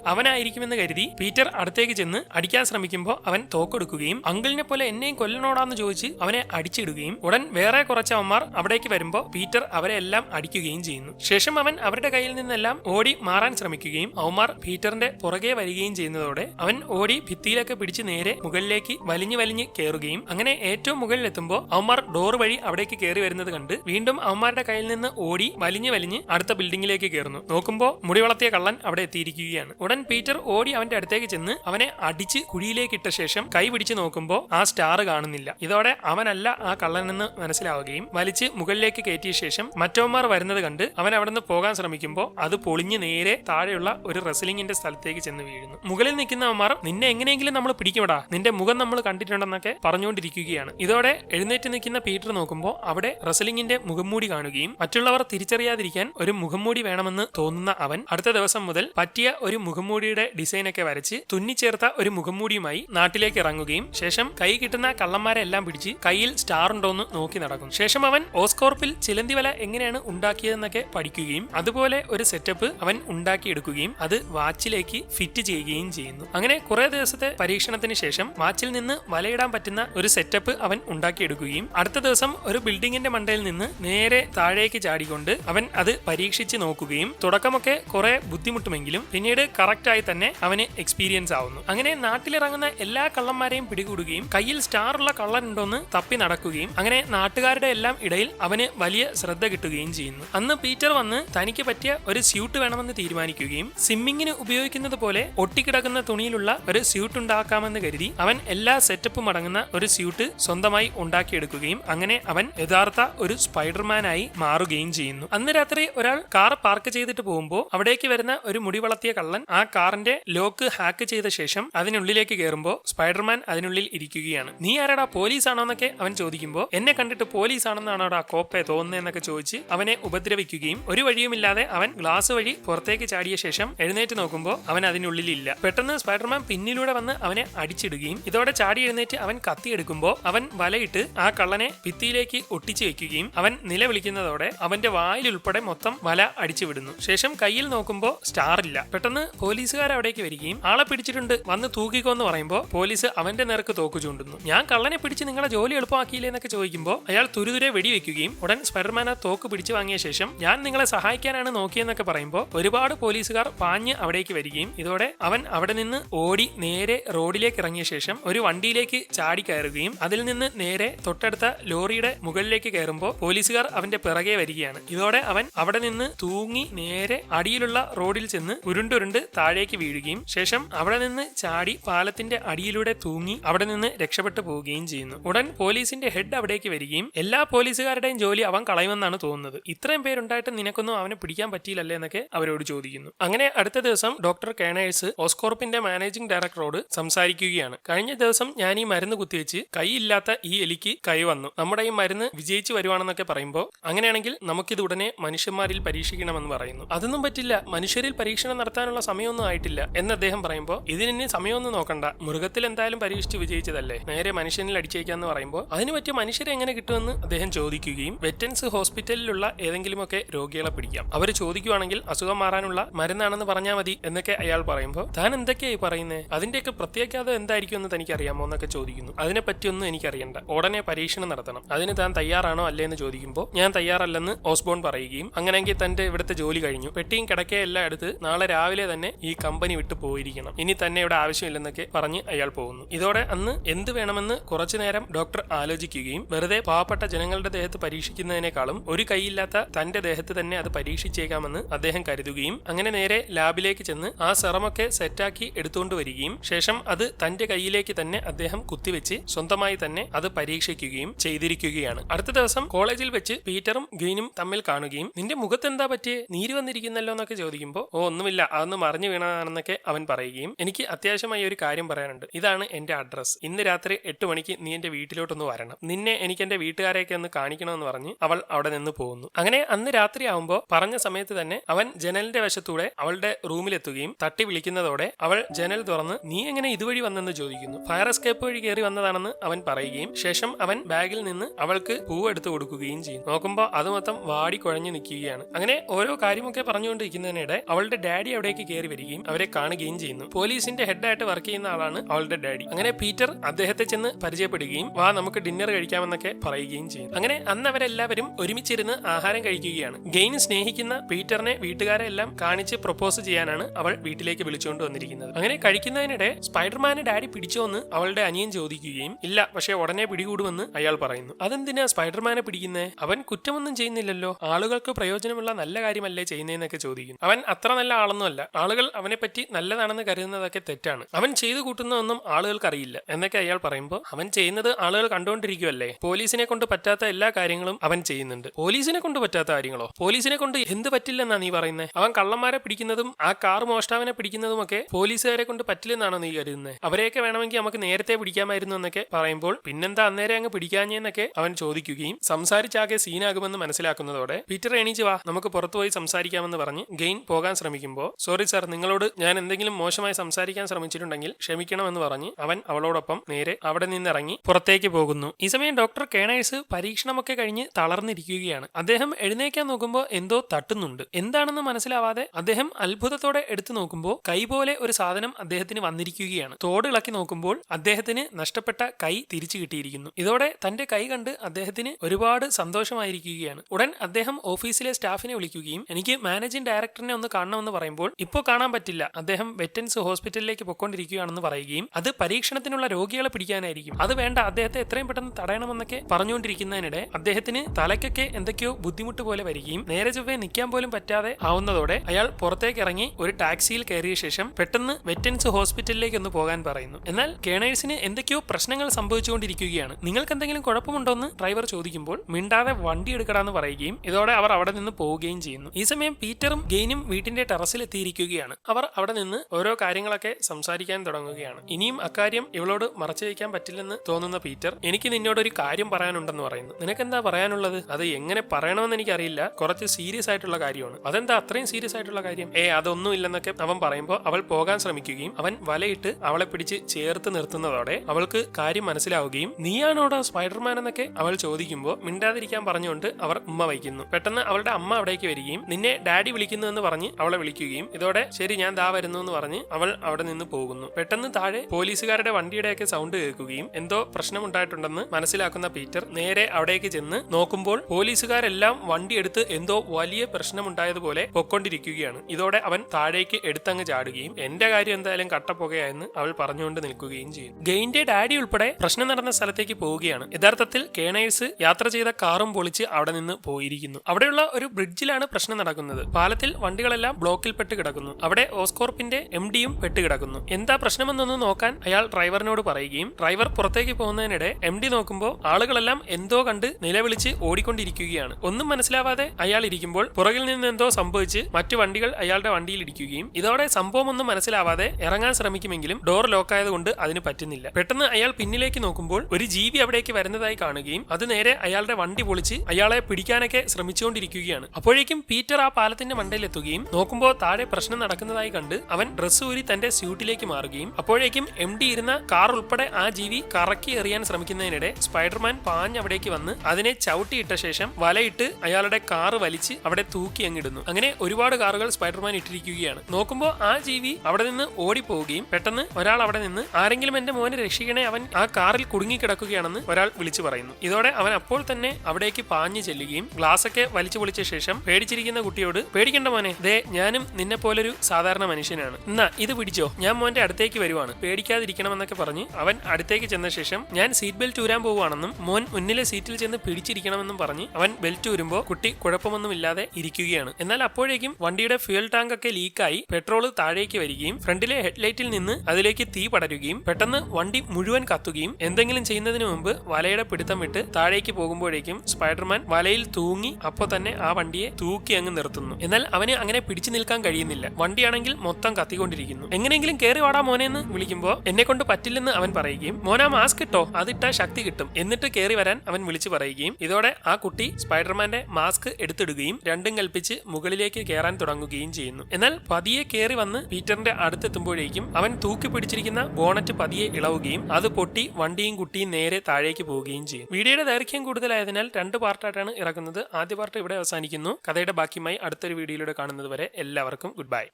അവനായിരിക്കുമെന്ന് കരുതി പീറ്റർ അടുത്തേക്ക് ചെന്ന് അടിക്കാൻ ശ്രമിക്കുമ്പോൾ അവൻ തോക്കെടുക്കുകയും അങ്കിളിനെ പോലെ എന്നെയും കൊല്ലണോടാന്ന് ചോദിച്ച് അവനെ അടിച്ചിടുകയും ഉടൻ വേറെ കുറച്ച് അവന്മാർ അവിടേക്ക് വരുമ്പോൾ പീറ്റർ അവരെ എല്ലാം അടിക്കുകയും ചെയ്യുന്നു. ശേഷം അവൻ അവരുടെ കയ്യിൽ നിന്നെല്ലാം ഓടി മാറാൻ ശ്രമിക്കുകയും അവന്മാർ പീറ്ററിന്റെ പുറകെ വരികയും ചെയ്യുന്നതോടെ അവൻ ഓടി ഭിത്തിയിലൊക്കെ പിടിച്ച് നേരെ മുകളിലേക്ക് വലിഞ്ഞു വലിഞ്ഞ് കയറുകയും അങ്ങനെ ഏറ്റവും മുകളിലെത്തുമ്പോൾ അവന്മാർ ഡോർ വഴി അവിടേക്ക് കയറി വരുന്നത് കണ്ട് വീണ്ടും അവന്മാരുടെ കയ്യിൽ നിന്ന് ഓടി വലിഞ്ഞു വലിഞ്ഞ് അടുത്ത ബിൽഡിംഗിലേക്ക് കയറുന്നു നോക്കുമ്പോൾ മുടി വളർത്തിയ കള്ളൻ അവിടെ എത്തിയിരിക്കുകയാണ്. ഉടൻ പീറ്റർ ഓടി അവന്റെ അടുത്തേക്ക് ചെന്ന് അവനെ അടിച്ച് കുഴിയിലേക്ക് ഇട്ട ശേഷം കൈ പിടിച്ച് നോക്കുമ്പോൾ ആ സ്റ്റാർ കാണുന്നില്ല. ഇതോടെ അവനല്ല ആ കള്ളനെന്ന് മനസ്സിലാവുകയും വലിച്ച് മുകളിലേക്ക് കയറ്റിയ ശേഷം മറ്റവന്മാർ വരുന്നത് കണ്ട് അവൻ അവിടെ നിന്ന് പോകാൻ ശ്രമിക്കുമ്പോൾ അത് പൊളിഞ്ഞ് നേരെ താഴെയുള്ള ഒരു റെസ്ലിംഗിന്റെ സ്ഥലത്തേക്ക് ചെന്ന് വീഴുന്നു. മുകളിൽ നിൽക്കുന്നവന്മാർ നിന്നെ എങ്ങനെയെങ്കിലും നമ്മൾ പിടിക്കുമടാ. നിന്റെ മുഖം നമ്മൾ കണ്ടിട്ടുണ്ടെന്നൊക്കെ പറഞ്ഞുകൊണ്ടിരിക്കുകയാണ്. ഇതോടെ എഴുന്നേറ്റ് നിൽക്കുന്ന പീറ്റർ നോക്കുമ്പോൾ അവിടെ റെസ്ലിംഗിന്റെ മുഖംമൂടി കാണുകയും മറ്റുള്ളവർ തിരിച്ചറിയാതിരിക്കാൻ ഒരു മുഖംമൂടി വേണമെന്ന് തോന്നുന്ന അവൻ അടുത്ത ദിവസം മുതൽ പറ്റിയ ഒരു മുഖംമൂടിയുടെ ഡിസൈനൊക്കെ വരച്ച് തുന്നിച്ചേർത്ത ഒരു മുഖംമൂടിയുമായി നാട്ടിലേക്ക് ഇറങ്ങുകയും ശേഷം കൈ കിട്ടുന്ന കള്ളന്മാരെ എല്ലാം പിടിച്ച് കയ്യിൽ സ്റ്റാർ ഉണ്ടോന്ന് നോക്കി നടക്കും. ശേഷം അവൻ ഓസ്കോർപ്പിൽ ചിലന്തി വല എങ്ങനെയാണ് ഉണ്ടാക്കിയതെന്നൊക്കെ പഠിക്കുകയും അതുപോലെ ഒരു സെറ്റപ്പ് അവൻ ഉണ്ടാക്കിയെടുക്കുകയും അത് വാച്ചിലേക്ക് ഫിറ്റ് ചെയ്യുകയും ചെയ്യുന്നു. അങ്ങനെ കുറെ ദിവസത്തെ പരീക്ഷണത്തിന് ശേഷം വാച്ചിൽ നിന്ന് വലയിടാൻ പറ്റുന്ന ഒരു സെറ്റപ്പ് അവൻ ഉണ്ടാക്കിയെടുക്കുകയും അടുത്ത ദിവസം ഒരു ബിൽഡിങ്ങിന്റെ മണ്ടയിൽ നിന്ന് നേരെ താഴേക്ക് ചാടിക്കൊണ്ട് അവൻ അത് പരീക്ഷിച്ച് നോക്കുകയും തുടക്കമൊക്കെ കുറെ ബുദ്ധിമുട്ടുമെങ്കിലും പിന്നീട് കറക്റ്റ് ആയി തന്നെ അവന് എക്സ്പീരിയൻസ് ആവുന്നു. അങ്ങനെ നാട്ടിലിറങ്ങുന്ന എല്ലാ കള്ളന്മാരെയും പിടികൂടുകയും കയ്യിൽ സ്റ്റാർ ഉള്ള കള്ളൻ ഉണ്ടോന്ന് തപ്പി നടക്കുകയും അങ്ങനെ നാട്ടുകാരുടെ എല്ലാം ഇടയിൽ അവന് വലിയ ശ്രദ്ധ കിട്ടുകയും ചെയ്യുന്നു. അന്ന് പീറ്റർ വന്ന് തനിക്ക് പറ്റിയ ഒരു സ്യൂട്ട് വേണമെന്ന് തീരുമാനിക്കുകയും സ്വിമ്മിങ്ങിന് ഉപയോഗിക്കുന്നത് പോലെ ഒട്ടിക്കിടക്കുന്ന തുണിയിലുള്ള ഒരു സ്യൂട്ട് ഉണ്ടാക്കാമെന്ന് കരുതി അവൻ എല്ലാ സെറ്റപ്പും അടങ്ങുന്ന ഒരു സ്യൂട്ട് സ്വന്തമായി ഉണ്ടാക്കിയെടുക്കുകയും അങ്ങനെ അവൻ യഥാർത്ഥ ഒരു സ്പൈഡർമാനായി മാറുകയും ചെയ്യുന്നു. അന്ന് രാത്രി ഒരാൾ കാർ പാർക്ക് ചെയ്തിട്ട് പോകുമ്പോൾ അവിടേക്ക് വരുന്ന ഒരു മുടി വളർത്തിയ കള്ളൻ ആ കാറിന്റെ വെബിന്റെ ലോക്ക് ഹാക്ക് ചെയ്ത ശേഷം അതിനുള്ളിലേക്ക് കയറുമ്പോൾ സ്പൈഡർമാൻ അതിനുള്ളിൽ ഇരിക്കുകയാണ്. നീ ആരാടാ? പോലീസ് ആണോ എന്നൊക്കെ അവൻ ചോദിക്കുമ്പോൾ എന്നെ കണ്ടിട്ട് പോലീസ് ആണെന്നാണോടാ കോപ്പെ തോന്നുന്നതെന്നൊക്കെ ചോദിച്ച് അവനെ ഉപദ്രവിക്കുകയും ഒരു വഴിയുമില്ലാതെ അവൻ ഗ്ലാസ് വഴി പുറത്തേക്ക് ചാടിയ ശേഷം എഴുന്നേറ്റ് നോക്കുമ്പോൾ അവൻ അതിനുള്ളിലില്ല. പെട്ടെന്ന് സ്പൈഡർമാൻ പിന്നിലൂടെ വന്ന് അവനെ അടിച്ചിടുകയും ഇതോടെ ചാടി എഴുന്നേറ്റ് അവൻ കത്തിയെടുക്കുമ്പോൾ അവൻ വലയിട്ട് ആ കള്ളനെ ഭിത്തിയിലേക്ക് ഒട്ടിച്ചു വെക്കുകയും അവൻ നിലവിളിക്കുന്നതോടെ അവന്റെ വായിലുൾപ്പെടെ മൊത്തം വല അടിച്ചു വിടുന്നു ശേഷം കയ്യിൽ നോക്കുമ്പോൾ സ്റ്റാർ ഇല്ല പെട്ടെന്ന് പോലീസുകാർ അവിടേക്ക് വരികയും ആളെ പിടിച്ചിട്ടുണ്ട് വന്ന് തൂക്കിക്കോ എന്ന് പറയുമ്പോൾ പോലീസ് അവന്റെ നേർക്ക് തോക്ക് ചൂണ്ടുന്നു. ഞാൻ കള്ളനെ പിടിച്ച് നിങ്ങളെ ജോലി എളുപ്പമാക്കിയില്ലേ എന്നൊക്കെ ചോദിക്കുമ്പോൾ അയാൾ തുരുതുരെ വെടിവെക്കുകയും ഉടൻ സ്പൈഡർമാനെ തോക്ക് പിടിച്ചു വാങ്ങിയ ശേഷം ഞാൻ നിങ്ങളെ സഹായിക്കാനാണ് നോക്കിയെന്നൊക്കെ പറയുമ്പോൾ ഒരുപാട് പോലീസുകാർ പാഞ്ഞ് അവിടേക്ക് വരികയും ഇതോടെ അവൻ അവിടെ നിന്ന് ഓടി നേരെ റോഡിലേക്ക് ഇറങ്ങിയ ശേഷം ഒരു വണ്ടിയിലേക്ക് ചാടി കയറുകയും അതിൽ നിന്ന് നേരെ തൊട്ടടുത്ത ലോറിയുടെ മുകളിലേക്ക് കയറുമ്പോൾ പോലീസുകാർ അവന്റെ പിറകെ വരികയാണ്. ഇതോടെ അവൻ അവിടെ നിന്ന് തൂങ്ങി നേരെ അടിയിലുള്ള റോഡിൽ ചെന്ന് ഉരുണ്ടുരുണ്ട് താഴേക്ക് വീഴുകയും ശേഷം അവിടെ നിന്ന് ചാടി പാലത്തിന്റെ അടിയിലൂടെ തൂങ്ങി അവിടെ നിന്ന് രക്ഷപ്പെട്ടു പോവുകയും ചെയ്യുന്നു. ഉടൻ പോലീസിന്റെ ഹെഡ് അവിടേക്ക് വരികയും എല്ലാ പോലീസുകാരുടെയും ജോലി അവൻ കളയുമെന്നാണ് തോന്നുന്നത്. ഇത്രയും പേരുണ്ടായിട്ട് നിനക്കൊന്നും അവനെ പിടിക്കാൻ പറ്റിയില്ലല്ലേ എന്നൊക്കെ അവരോട് ചോദിക്കുന്നു. അങ്ങനെ അടുത്ത ദിവസം ഡോക്ടർ കേണേഴ്സ് ഓസ്കോർപ്പിന്റെ മാനേജിംഗ് ഡയറക്ടറോട് സംസാരിക്കുകയാണ്. കഴിഞ്ഞ ദിവസം ഞാൻ ഈ മരുന്ന് കുത്തിവെച്ച് കൈയില്ലാത്ത ഈ എലിക്ക് കൈ വന്നു. നമ്മുടെ ഈ മരുന്ന് വിജയിച്ചു വരുവാണെന്നൊക്കെ പറയുമ്പോൾ അങ്ങനെയാണെങ്കിൽ നമുക്കിത് ഉടനെ മനുഷ്യന്മാരിൽ പരീക്ഷിക്കണമെന്ന് പറയുന്നു. അതൊന്നും പറ്റില്ല. മനുഷ്യരിൽ പരീക്ഷണം നടത്താനുള്ള സമയമൊന്നും ആയിട്ടില്ല. എന്ന് അദ്ദേഹം പറയുമ്പോൾ ഇതിനി സമയമൊന്നും നോക്കണ്ട. മൃഗത്തിൽ എന്തായാലും പരീക്ഷിച്ച് വിജയിച്ചതല്ലേ? നേരെ മനുഷ്യനിൽ അടിച്ചേക്കാന്ന് പറയുമ്പോൾ അതിന് പറ്റിയ മനുഷ്യരെ എങ്ങനെ കിട്ടുമെന്ന് അദ്ദേഹം ചോദിക്കുകയും വെറ്റൻസ് ഹോസ്പിറ്റലിലുള്ള ഏതെങ്കിലുമൊക്കെ രോഗികളെ പിടിക്കാം. അവർ ചോദിക്കുവാണെങ്കിൽ അസുഖം മാറാനുള്ള മരുന്നാണെന്ന് പറഞ്ഞാൽ മതി എന്നൊക്കെ അയാൾ പറയുമ്പോൾ താൻ എന്തൊക്കെയായി പറയുന്നത് അതിന്റെയൊക്കെ പ്രത്യേകത എന്തായിരിക്കും എന്ന് തനിക്ക് അറിയാമോ എന്നൊക്കെ ചോദിക്കുന്നു. അതിനെ പറ്റിയൊന്നും എനിക്കറിയണ്ട. ഉടനെ പരീക്ഷണം നടത്തണം. അതിന് താൻ തയ്യാറാണോ അല്ലേ എന്ന് ചോദിക്കുമ്പോൾ ഞാൻ തയ്യാറല്ലെന്ന് ഓസ്ബോൺ പറയുകയും അങ്ങനെയെങ്കിൽ തന്റെ ഇവിടുത്തെ ജോലി കഴിഞ്ഞു. പെട്ടിയും കിടക്കേ എല്ലാം എടുത്ത് നാളെ രാവിലെ തന്നെ ഈ കമ്പനി വിട്ടു പോയിരിക്കണം. ഇനി തന്നെ ഇവിടെ ആവശ്യമില്ലെന്നൊക്കെ പറഞ്ഞ് അയാൾ പോകുന്നു. ഇതോടെ അന്ന് എന്ത് വേണമെന്ന് കുറച്ചു നേരം ഡോക്ടർ ആലോചിക്കുകയും വെറുതെ പാവപ്പെട്ട ജനങ്ങളുടെ ദേഹത്ത് പരീക്ഷിക്കുന്നതിനേക്കാളും ഒരു കൈയില്ലാത്ത തന്റെ ദേഹത്ത് തന്നെ അത് പരീക്ഷിച്ചേക്കാമെന്ന് അദ്ദേഹം കരുതുകയും അങ്ങനെ നേരെ ലാബിലേക്ക് ചെന്ന് ആ സെറമൊക്കെ സെറ്റാക്കി എടുത്തുകൊണ്ട് വരികയും ശേഷം അത് തന്റെ കയ്യിലേക്ക് തന്നെ അദ്ദേഹം കുത്തിവെച്ച് സ്വന്തമായി തന്നെ അത് പരീക്ഷിക്കുകയും ചെയ്തിരിക്കുകയാണ്. അടുത്ത ദിവസം കോളേജിൽ വെച്ച് പീറ്ററും ഗ്രീനും തമ്മിൽ കാണുകയും നിന്റെ മുഖത്ത് എന്താ പറ്റിയേ? നീര് വന്നിരിക്കുന്നല്ലോ എന്നൊക്കെ ചോദിക്കുമ്പോൾ ഓ ഒന്നുമില്ല. അതൊന്ന് മറിഞ്ഞു വീണതാണെന്നൊക്കെ അവൻ പറയുകയും എനിക്ക് അത്യാവശ്യമായി ഒരു കാര്യം പറയാനുണ്ട്. ഇതാണ് എന്റെ അഡ്രസ് ഇന്ന് രാത്രി എട്ട് മണിക്ക് നീ എന്റെ വീട്ടിലോട്ടൊന്ന് വരണം. നിന്നെ എനിക്ക് എന്റെ വീട്ടുകാരെയൊക്കെ ഒന്ന് കാണിക്കണമെന്ന് പറഞ്ഞ് അവൾ അവിടെ നിന്ന് പോകുന്നു. അങ്ങനെ അന്ന് രാത്രി ആവുമ്പോൾ പറഞ്ഞ സമയത്ത് തന്നെ അവൻ ജനലിന്റെ വശത്തൂടെ അവളുടെ റൂമിലെത്തുകയും തട്ടി വിളിക്കുന്നതോടെ അവൾ ജനൽ തുറന്ന് നീ എങ്ങനെ ഇതുവഴി വന്നെന്ന് ചോദിക്കുന്നു? ഫയർ എസ്കേപ്പ് വഴി കയറി വന്നതാണെന്ന് അവൻ പറയുകയും ശേഷം അവൻ ബാഗിൽ നിന്ന് അവൾക്ക് പൂവ് എടുത്തു കൊടുക്കുകയും ചെയ്യും. നോക്കുമ്പോൾ അത് മൊത്തം വാടി കുഴഞ്ഞു നിൽക്കുകയാണ്. അങ്ങനെ ഓരോ കാര്യമൊക്കെ പറഞ്ഞുകൊണ്ടിരിക്കുന്നതിനിടെ അവളുടെ ഡാഡി അവിടേക്ക് കയറി വരികയും അവരെ കാണുകയും ചെയ്യുന്നു. പോലീസിന്റെ ഹെഡായിട്ട് വർക്ക് ചെയ്യുന്ന ആളാണ് അവളുടെ ഡാഡി. അങ്ങനെ പീറ്റർ അദ്ദേഹത്തെ ചെന്ന് പരിചയപ്പെടുകയും വാ നമുക്ക് ഡിന്നർ കഴിക്കാമെന്നൊക്കെ പറയുകയും ചെയ്യും അങ്ങനെ അന്ന് അവരെല്ലാവരും ഒരുമിച്ചിരുന്ന് ആഹാരം കഴിക്കുകയാണ്. ഗെയിൻ സ്നേഹിക്കുന്ന പീറ്ററിനെ വീട്ടുകാരെ എല്ലാം കാണിച്ച് പ്രൊപ്പോസ് ചെയ്യാനാണ് അവൾ വീട്ടിലേക്ക് വിളിച്ചുകൊണ്ട് വന്നിരിക്കുന്നത്. അങ്ങനെ കഴിക്കുന്നതിനിടെ സ്പൈഡർമാനെ ഡാഡി പിടിച്ചോന്ന് അവളുടെ അനിയൻ ചോദിക്കുകയും ഇല്ല പക്ഷേ ഉടനെ പിടികൂടുമെന്ന് അയാൾ പറയുന്നു. അതെന്തിനാ സ്പൈഡർമാനെ പിടിക്കുന്നേ? അവൻ കുറ്റമൊന്നും ചെയ്യുന്നില്ലല്ലോ. ആളുകൾക്ക് പ്രയോജനമുള്ള നല്ല കാര്യമല്ലേ ചെയ്യുന്നതെന്നൊക്കെ ചോദിക്കുന്നു. അവൻ അത്ര നല്ല ആളൊന്നുമല്ല. ആളുകൾ അവനെ പറ്റി നല്ലതാണെന്ന് കരുതുന്നതൊക്കെ തെറ്റാണ്. അവൻ ചെയ്തു കൂട്ടുന്നതൊന്നും ആളുകൾക്ക് അറിയില്ല എന്നൊക്കെ അയാൾ പറയുമ്പോൾ അവൻ ചെയ്യുന്നത് ആളുകൾ കണ്ടുകൊണ്ടിരിക്കുമല്ലേ പോലീസിനെ കൊണ്ട് പറ്റാത്ത എല്ലാ കാര്യങ്ങളും അവൻ ചെയ്യുന്നുണ്ട്. പോലീസിനെ കൊണ്ട് പറ്റാത്ത കാര്യങ്ങളോ? പോലീസിനെ കൊണ്ട് എന്ത് പറ്റില്ലെന്നാണ് നീ പറയുന്നത് അവൻ കള്ളന്മാരെ പിടിക്കുന്നതും ആ കാർ മോഷ്ടാവിനെ പിടിക്കുന്നതും ഒക്കെ പോലീസുകാരെ കൊണ്ട് പറ്റില്ലെന്നാണോ നീ കരുതുന്നത് അവരെയൊക്കെ വേണമെങ്കിൽ നമുക്ക് നേരത്തെ പിടിക്കാമായിരുന്നു എന്നൊക്കെ പറയുമ്പോൾ പിന്നെന്താ അന്നേരം അങ്ങ് പിടിക്കാഞ്ഞെന്നൊക്കെ അവൻ ചോദിക്കുകയും സംസാരിച്ചാകെ സീനാകുമെന്ന് മനസ്സിലാക്കുന്നതോടെ പീറ്റർ എണീച്ച് വാ നമുക്ക് പുറത്തുപോയി സംസാരിക്കാമെന്ന് പറഞ്ഞ് ഗെയിൻ പോകാൻ ശ്രമിക്കുമ്പോൾ സോറി സാർ നിങ്ങളോട് ഞാൻ എന്തെങ്കിലും മോശമായി സംസാരിക്കാൻ ശ്രമിച്ചിട്ടുണ്ടെങ്കിൽ ക്ഷമിക്കണമെന്ന് പറഞ്ഞ് അവൻ അവളോടൊപ്പം നേരെ അവിടെ നിന്നിറങ്ങി പുറത്തേക്ക് പോകുന്നു. ഈ സമയം ഡോക്ടർ കേണേഴ്സ് പരീക്ഷണമൊക്കെ കഴിഞ്ഞ് തളർന്നിരിക്കുകയാണ്. അദ്ദേഹം എഴുന്നേക്കാൻ നോക്കുമ്പോൾ എന്തോ തട്ടുന്നുണ്ട്. എന്താണെന്ന് മനസ്സിലാവാതെ അദ്ദേഹം അത്ഭുതത്തോടെ എടുത്തു നോക്കുമ്പോൾ കൈ പോലെ ഒരു സാധനം അദ്ദേഹത്തിന് വന്നിരിക്കുകയാണ്. തോട് ഇളക്കി നോക്കുമ്പോൾ അദ്ദേഹത്തിന് നഷ്ടപ്പെട്ട കൈ തിരിച്ചു കിട്ടിയിരിക്കുന്നു. ഇതോടെ തന്റെ കൈ കണ്ട് അദ്ദേഹത്തിന് ഒരുപാട് സന്തോഷമായിരിക്കുകയാണ്. ഉടൻ അദ്ദേഹം ഓഫീസിലെ സ്റ്റാഫിനെ വിളിക്കുകയും എനിക്ക് മാനേജിംഗ് ഡയറക്ടറിനെ ഒന്ന് കാണണമെന്ന് പറയുമ്പോൾ ഇപ്പോൾ കാണാൻ പറ്റില്ല. അദ്ദേഹം വെറ്റൻസ് ഹോസ്പിറ്റലിലേക്ക് പോയിക്കൊണ്ടിരിക്കുകയാണെന്ന് പറയുകയും അത് പരീക്ഷണത്തിനുള്ള രോഗികളെ പിടിക്കാനായിരിക്കും. അത് വേണ്ട അദ്ദേഹത്തെ എത്രയും പെട്ടെന്ന് തടയണമെന്നൊക്കെ പറഞ്ഞുകൊണ്ടിരിക്കുന്നതിനിടെ അദ്ദേഹത്തിന് തലയ്ക്കൊക്കെ എന്തൊക്കെയോ ബുദ്ധിമുട്ട് പോലെ വരികയും നേരെ ചൊവ്വേ നിൽക്കാൻ പോലും പറ്റാതെ ആവുന്നതോടെ അയാൾ പുറത്തേക്ക് ഇറങ്ങി ഒരു ടാക്സിയിൽ കയറിയ ശേഷം പെട്ടെന്ന് വെറ്റൻസ് ഹോസ്പിറ്റലിലേക്ക് ഒന്ന് പോകാൻ പറയുന്നു. എന്നാൽ കേണേഴ്സിന് എന്തൊക്കെയോ പ്രശ്നങ്ങൾ സംഭവിച്ചുകൊണ്ടിരിക്കുകയാണ്. നിങ്ങൾക്ക് എന്തെങ്കിലും കുഴപ്പമുണ്ടോ എന്ന് ഡ്രൈവർ ചോദിക്കുമ്പോൾ മിണ്ടാതെ വണ്ടി എടുക്കടാന്ന് പറയുകയും ഇതോടെ അവർ അവിടെ നിന്ന് പോവുകയും ചെയ്യുന്നു. ഈ സമയം പീറ്ററും ഗെയിനും വീട്ടിന്റെ ടെറസിൽ എത്തിയിരിക്കുകയാണ് അവർ അവിടെ നിന്ന് ഓരോ കാര്യങ്ങളൊക്കെ സംസാരിക്കാൻ തുടങ്ങുകയാണ്. ഇനിയും അക്കാര്യം ഇവളോട് മറച്ചു വയ്ക്കാൻ പറ്റില്ലെന്ന് തോന്നുന്ന പീറ്റർ എനിക്ക് നിന്നോട് ഒരു കാര്യം പറയാനുണ്ടെന്ന് പറയുന്നു. നിനക്കെന്താ പറയാനുള്ളത്? അത് എങ്ങനെ പറയണമെന്ന് എനിക്കറിയില്ല. കുറച്ച് സീരിയസ് ആയിട്ടുള്ള കാര്യമാണ്. അതെന്താ അത്രയും സീരിയസ് ആയിട്ടുള്ള കാര്യം? ഏ അതൊന്നും ഇല്ലെന്നൊക്കെ അവൻ പറയുമ്പോൾ അവൾ പോകാൻ ശ്രമിക്കുകയും അവൻ വലയിട്ട് അവളെ പിടിച്ച് ചേർത്ത് നിർത്തുന്നതോടെ അവൾക്ക് കാര്യം മനസ്സിലാവുകയും നീയാണോടാ സ്പൈഡർമാൻ എന്നൊക്കെ അവൾ ചോദിക്കുമ്പോൾ മിണ്ടാതിരിക്കാൻ പറഞ്ഞുകൊണ്ട് അവർ ഉമ്മ വയ്ക്കുന്നു. പെട്ടെന്ന് അവളുടെ അമ്മ അവിടേക്ക് വരികയും നിന്നെ ഡാഡി വിളിക്കുന്നു എന്ന് പറഞ്ഞ് അവളെ വിളിക്കുകയും ഇതോടെ ശരി ഞാൻ വരുന്നു എന്ന് പറഞ്ഞ് അവൾ അവിടെ നിന്ന് പോകുന്നു. പെട്ടെന്ന് താഴെ പോലീസുകാരുടെ വണ്ടിയുടെയൊക്കെ സൗണ്ട് കേൾക്കുകയും എന്തോ പ്രശ്നമുണ്ടായിട്ടുണ്ടെന്ന് മനസ്സിലാക്കുന്ന പീറ്റർ നേരെ അവിടേക്ക് ചെന്ന് നോക്കുമ്പോൾ പോലീസുകാരെല്ലാം വണ്ടി എടുത്ത് എന്തോ വലിയ പ്രശ്നമുണ്ടായതുപോലെ പൊക്കൊണ്ടിരിക്കുകയാണ് ഇതോടെ അവൻ താഴേക്ക് എടുത്തങ്ങ് ചാടുകയും എന്റെ കാര്യം എന്തായാലും കട്ടപ്പുകയായെന്ന് അവൾ പറഞ്ഞുകൊണ്ട് നിൽക്കുകയും ചെയ്യും ഗെയിന്റെ ഡാഡി ഉൾപ്പെടെ പ്രശ്നം നടന്ന സ്ഥലത്തേക്ക് പോവുകയാണ്. യഥാർത്ഥത്തിൽ കേണേഴ്സ് യാത്ര ചെയ്ത കാറും പൊളിച്ച് അവിടെ നിന്ന് പോയിരിക്കുന്നു. അവിടെയുള്ള ഒരു ബ്രിഡ്ജിലാണ് പ്രശ്നം നടക്കുന്നത്. പാലത്തിൽ വണ്ടികളെല്ലാം ബ്ലോക്കിൽപ്പെട്ട് കിടക്കുന്നു. അവിടെ ഓസ്കോർപ്പിന്റെ എം ഡിയും പെട്ടുകിടക്കുന്നു. എന്താ പ്രശ്നമെന്നൊന്ന് നോക്കാൻ അയാൾ ഡ്രൈവറിനോട് പറയുകയും ഡ്രൈവർ പുറത്തേക്ക് പോകുന്നതിനിടെ എം ഡി നോക്കുമ്പോൾ ആളുകളെല്ലാം എന്തോ കണ്ട് നിലവിളിച്ച് ഓടിക്കൊണ്ടിരിക്കുകയാണ്. ഒന്നും മനസ്സിലാവാതെ അയാൾ ഇരിക്കുമ്പോൾ പുറകിൽ നിന്ന് എന്തോ സംഭവിച്ച് മറ്റു വണ്ടികൾ അയാളുടെ വണ്ടിയിൽ ഇടിക്കുകയും ഇതോടെ സംഭവം ഒന്നും മനസ്സിലാവാതെ ഇറങ്ങാൻ ശ്രമിക്കുമെങ്കിലും ഡോർ ലോക്കായതുകൊണ്ട് അതിന് പറ്റുന്നില്ല. പെട്ടെന്ന് അയാൾ പിന്നിലേക്ക് നോക്കുമ്പോൾ ഒരു ജീവി അവിടേക്ക് വരുന്നതായി കാണുകയും അത് നേരെ അയാളുടെ വണ്ടി പൊളിച്ച് അയാളെ പിടിക്കാനൊക്കെ ശ്രമിച്ചുകൊണ്ടിരിക്കുകയാണ്. അപ്പോഴേക്കും പീറ്റർ ആ പാലത്തിന്റെ മണ്ടയിൽ എത്തുകയും നോക്കുമ്പോൾ താഴെ പ്രശ്നം നടക്കുന്നതായി കണ്ട്. അവൻ ഡ്രസ്സ് ഊരി തന്റെ സ്യൂട്ടിലേക്ക് മാറുകയും അപ്പോഴേക്കും എം ഡി ഇരുന്ന കാർ ഉൾപ്പെടെ ആ ജീവി കറക്കി എറിയാൻ ശ്രമിക്കുന്നതിനിടെ സ്പൈഡർമാൻ പാഞ്ഞ് അവിടേക്ക് വന്ന് അതിനെ ചവിട്ടിയിട്ട ശേഷം വലയിട്ട് അയാളുടെ കാർ വലിച്ച് അവിടെ തൂക്കി അങ്ങിടുന്നു. അങ്ങനെ ഒരുപാട് കാറുകൾ സ്പൈഡർമാൻ ഇട്ടിരിക്കുകയാണ്. നോക്കുമ്പോൾ ആ ജീവി അവിടെ നിന്ന് ഓടിപ്പോവുകയും പെട്ടെന്ന് ഒരാൾ അവിടെ നിന്ന് ആരെങ്കിലും എന്റെ മോനെ രക്ഷിക്കണേ അവൻ ആ കാറിൽ കുടുങ്ങിക്കിടക്കുകയാണെന്ന് ഒരാൾ വിളിച്ചു പറയുന്നു. ഇതോടെ അവൻ അപ്പോൾ തന്നെ അവിടേക്ക് പാഞ്ഞു ചെല്ലുകയും ഗ്ലാസ് ഒക്കെ വലിച്ചു പൊളിച്ച ശേഷം പേടിച്ചിരിക്കുന്ന കുട്ടിയോട് പേടിക്കണ്ട മോനെ ദേ ഞാനും നിന്നെ പോലൊരു സാധാരണ മനുഷ്യനാണ്. എന്നാ ഇത് പിടിച്ചോ. ഞാൻ മോന്റെ അടുത്തേക്ക് വരുവാണ്. പേടിക്കാതിരിക്കണമെന്നൊക്കെ പറഞ്ഞ് അവൻ അടുത്തേക്ക് ചെന്ന ശേഷം ഞാൻ സീറ്റ് ബെൽറ്റ് ഊരാൻ പോവുകയാണെന്നും മോൻ മുന്നിലെ സീറ്റിൽ ചെന്ന് പിടിച്ചിരിക്കണമെന്നും പറഞ്ഞ് അവൻ ബെൽറ്റ് ഊരുമ്പോൾ കുട്ടി കുഴപ്പമൊന്നുമില്ലാതെ ഇരിക്കുകയാണ്. എന്നാൽ അപ്പോഴേക്കും വണ്ടിയുടെ ഫ്യൂൽ ടാങ്ക് ഒക്കെ ലീക്കായി പെട്രോൾ താഴേക്ക് വരികയും ഫ്രണ്ടിലെ ഹെഡ്ലൈറ്റിൽ നിന്ന് അതിലേക്ക് തീ പടരുകയും പെട്ടെന്ന് വണ്ടി മുഴുവൻ കത്തുകയും എന്തെങ്കിലും ചെയ്യുന്നതിന് മുമ്പ് വലയുടെ പിടുത്തം വിട്ട് താഴേക്ക് പോകുമ്പോഴേക്കും സ്പൈഡർമാൻ വലയിൽ തൂങ്ങി അപ്പോൾ തന്നെ ആ വണ്ടിയെ തൂക്കി അങ്ങ് നിർത്തുന്നു. എന്നാൽ അവന് അങ്ങനെ പിടിച്ചു നിൽക്കാൻ കഴിയുന്നില്ല. വണ്ടിയാണെങ്കിൽ മൊത്തം കത്തിക്കൊണ്ടിരിക്കുന്നു. എങ്ങനെയെങ്കിലും കയറി വാടാ മോനെ എന്ന് വിളിക്കുമ്പോൾ എന്നെ കൊണ്ട് പറ്റില്ലെന്ന് അവൻ പറയുകയും മോന മാസ്ക് ഇട്ടോ? അതിട്ടാ ശക്തി കിട്ടും. എന്നിട്ട് കയറി വരാൻ അവൻ വിളിച്ചു പറയുകയും ഇതോടെ ആ കുട്ടി സ്പൈഡർമാന്റെ മാസ്ക് എടുത്തിടുകയും രണ്ടും കൽപ്പിച്ച് മുകളിലേക്ക് കയറാൻ തുടങ്ങുകയും ചെയ്യുന്നു. എന്നാൽ പതിയെ കയറി വന്ന് പീറ്ററിന്റെ അടുത്തെത്തുമ്പോഴേക്കും അവൻ തൂക്കി പിടിച്ചിരിക്കുന്ന ബോണറ്റ് പതിയെ ഇളവുകയും അത് പൊട്ടി വണ്ടിയും കുട്ടിയും നേരെ താഴേക്ക് പോവുകയും ചെയ്യും. വീഡിയോയുടെ ദൈർഘ്യം കൂടുതലായതിനാൽ രണ്ട് പാർട്ടായിട്ടാണ് ഇറക്കുന്നത്. ആദ്യ പാർട്ട് ഇവിടെ അവസാനിക്കുന്നു. കഥയുടെ ബാക്കിയുമായി അടുത്തൊരു വീഡിയോയിലൂടെ കാണുന്നത് വരെ എല്ലാവർക്കും ഗുഡ് ബൈ.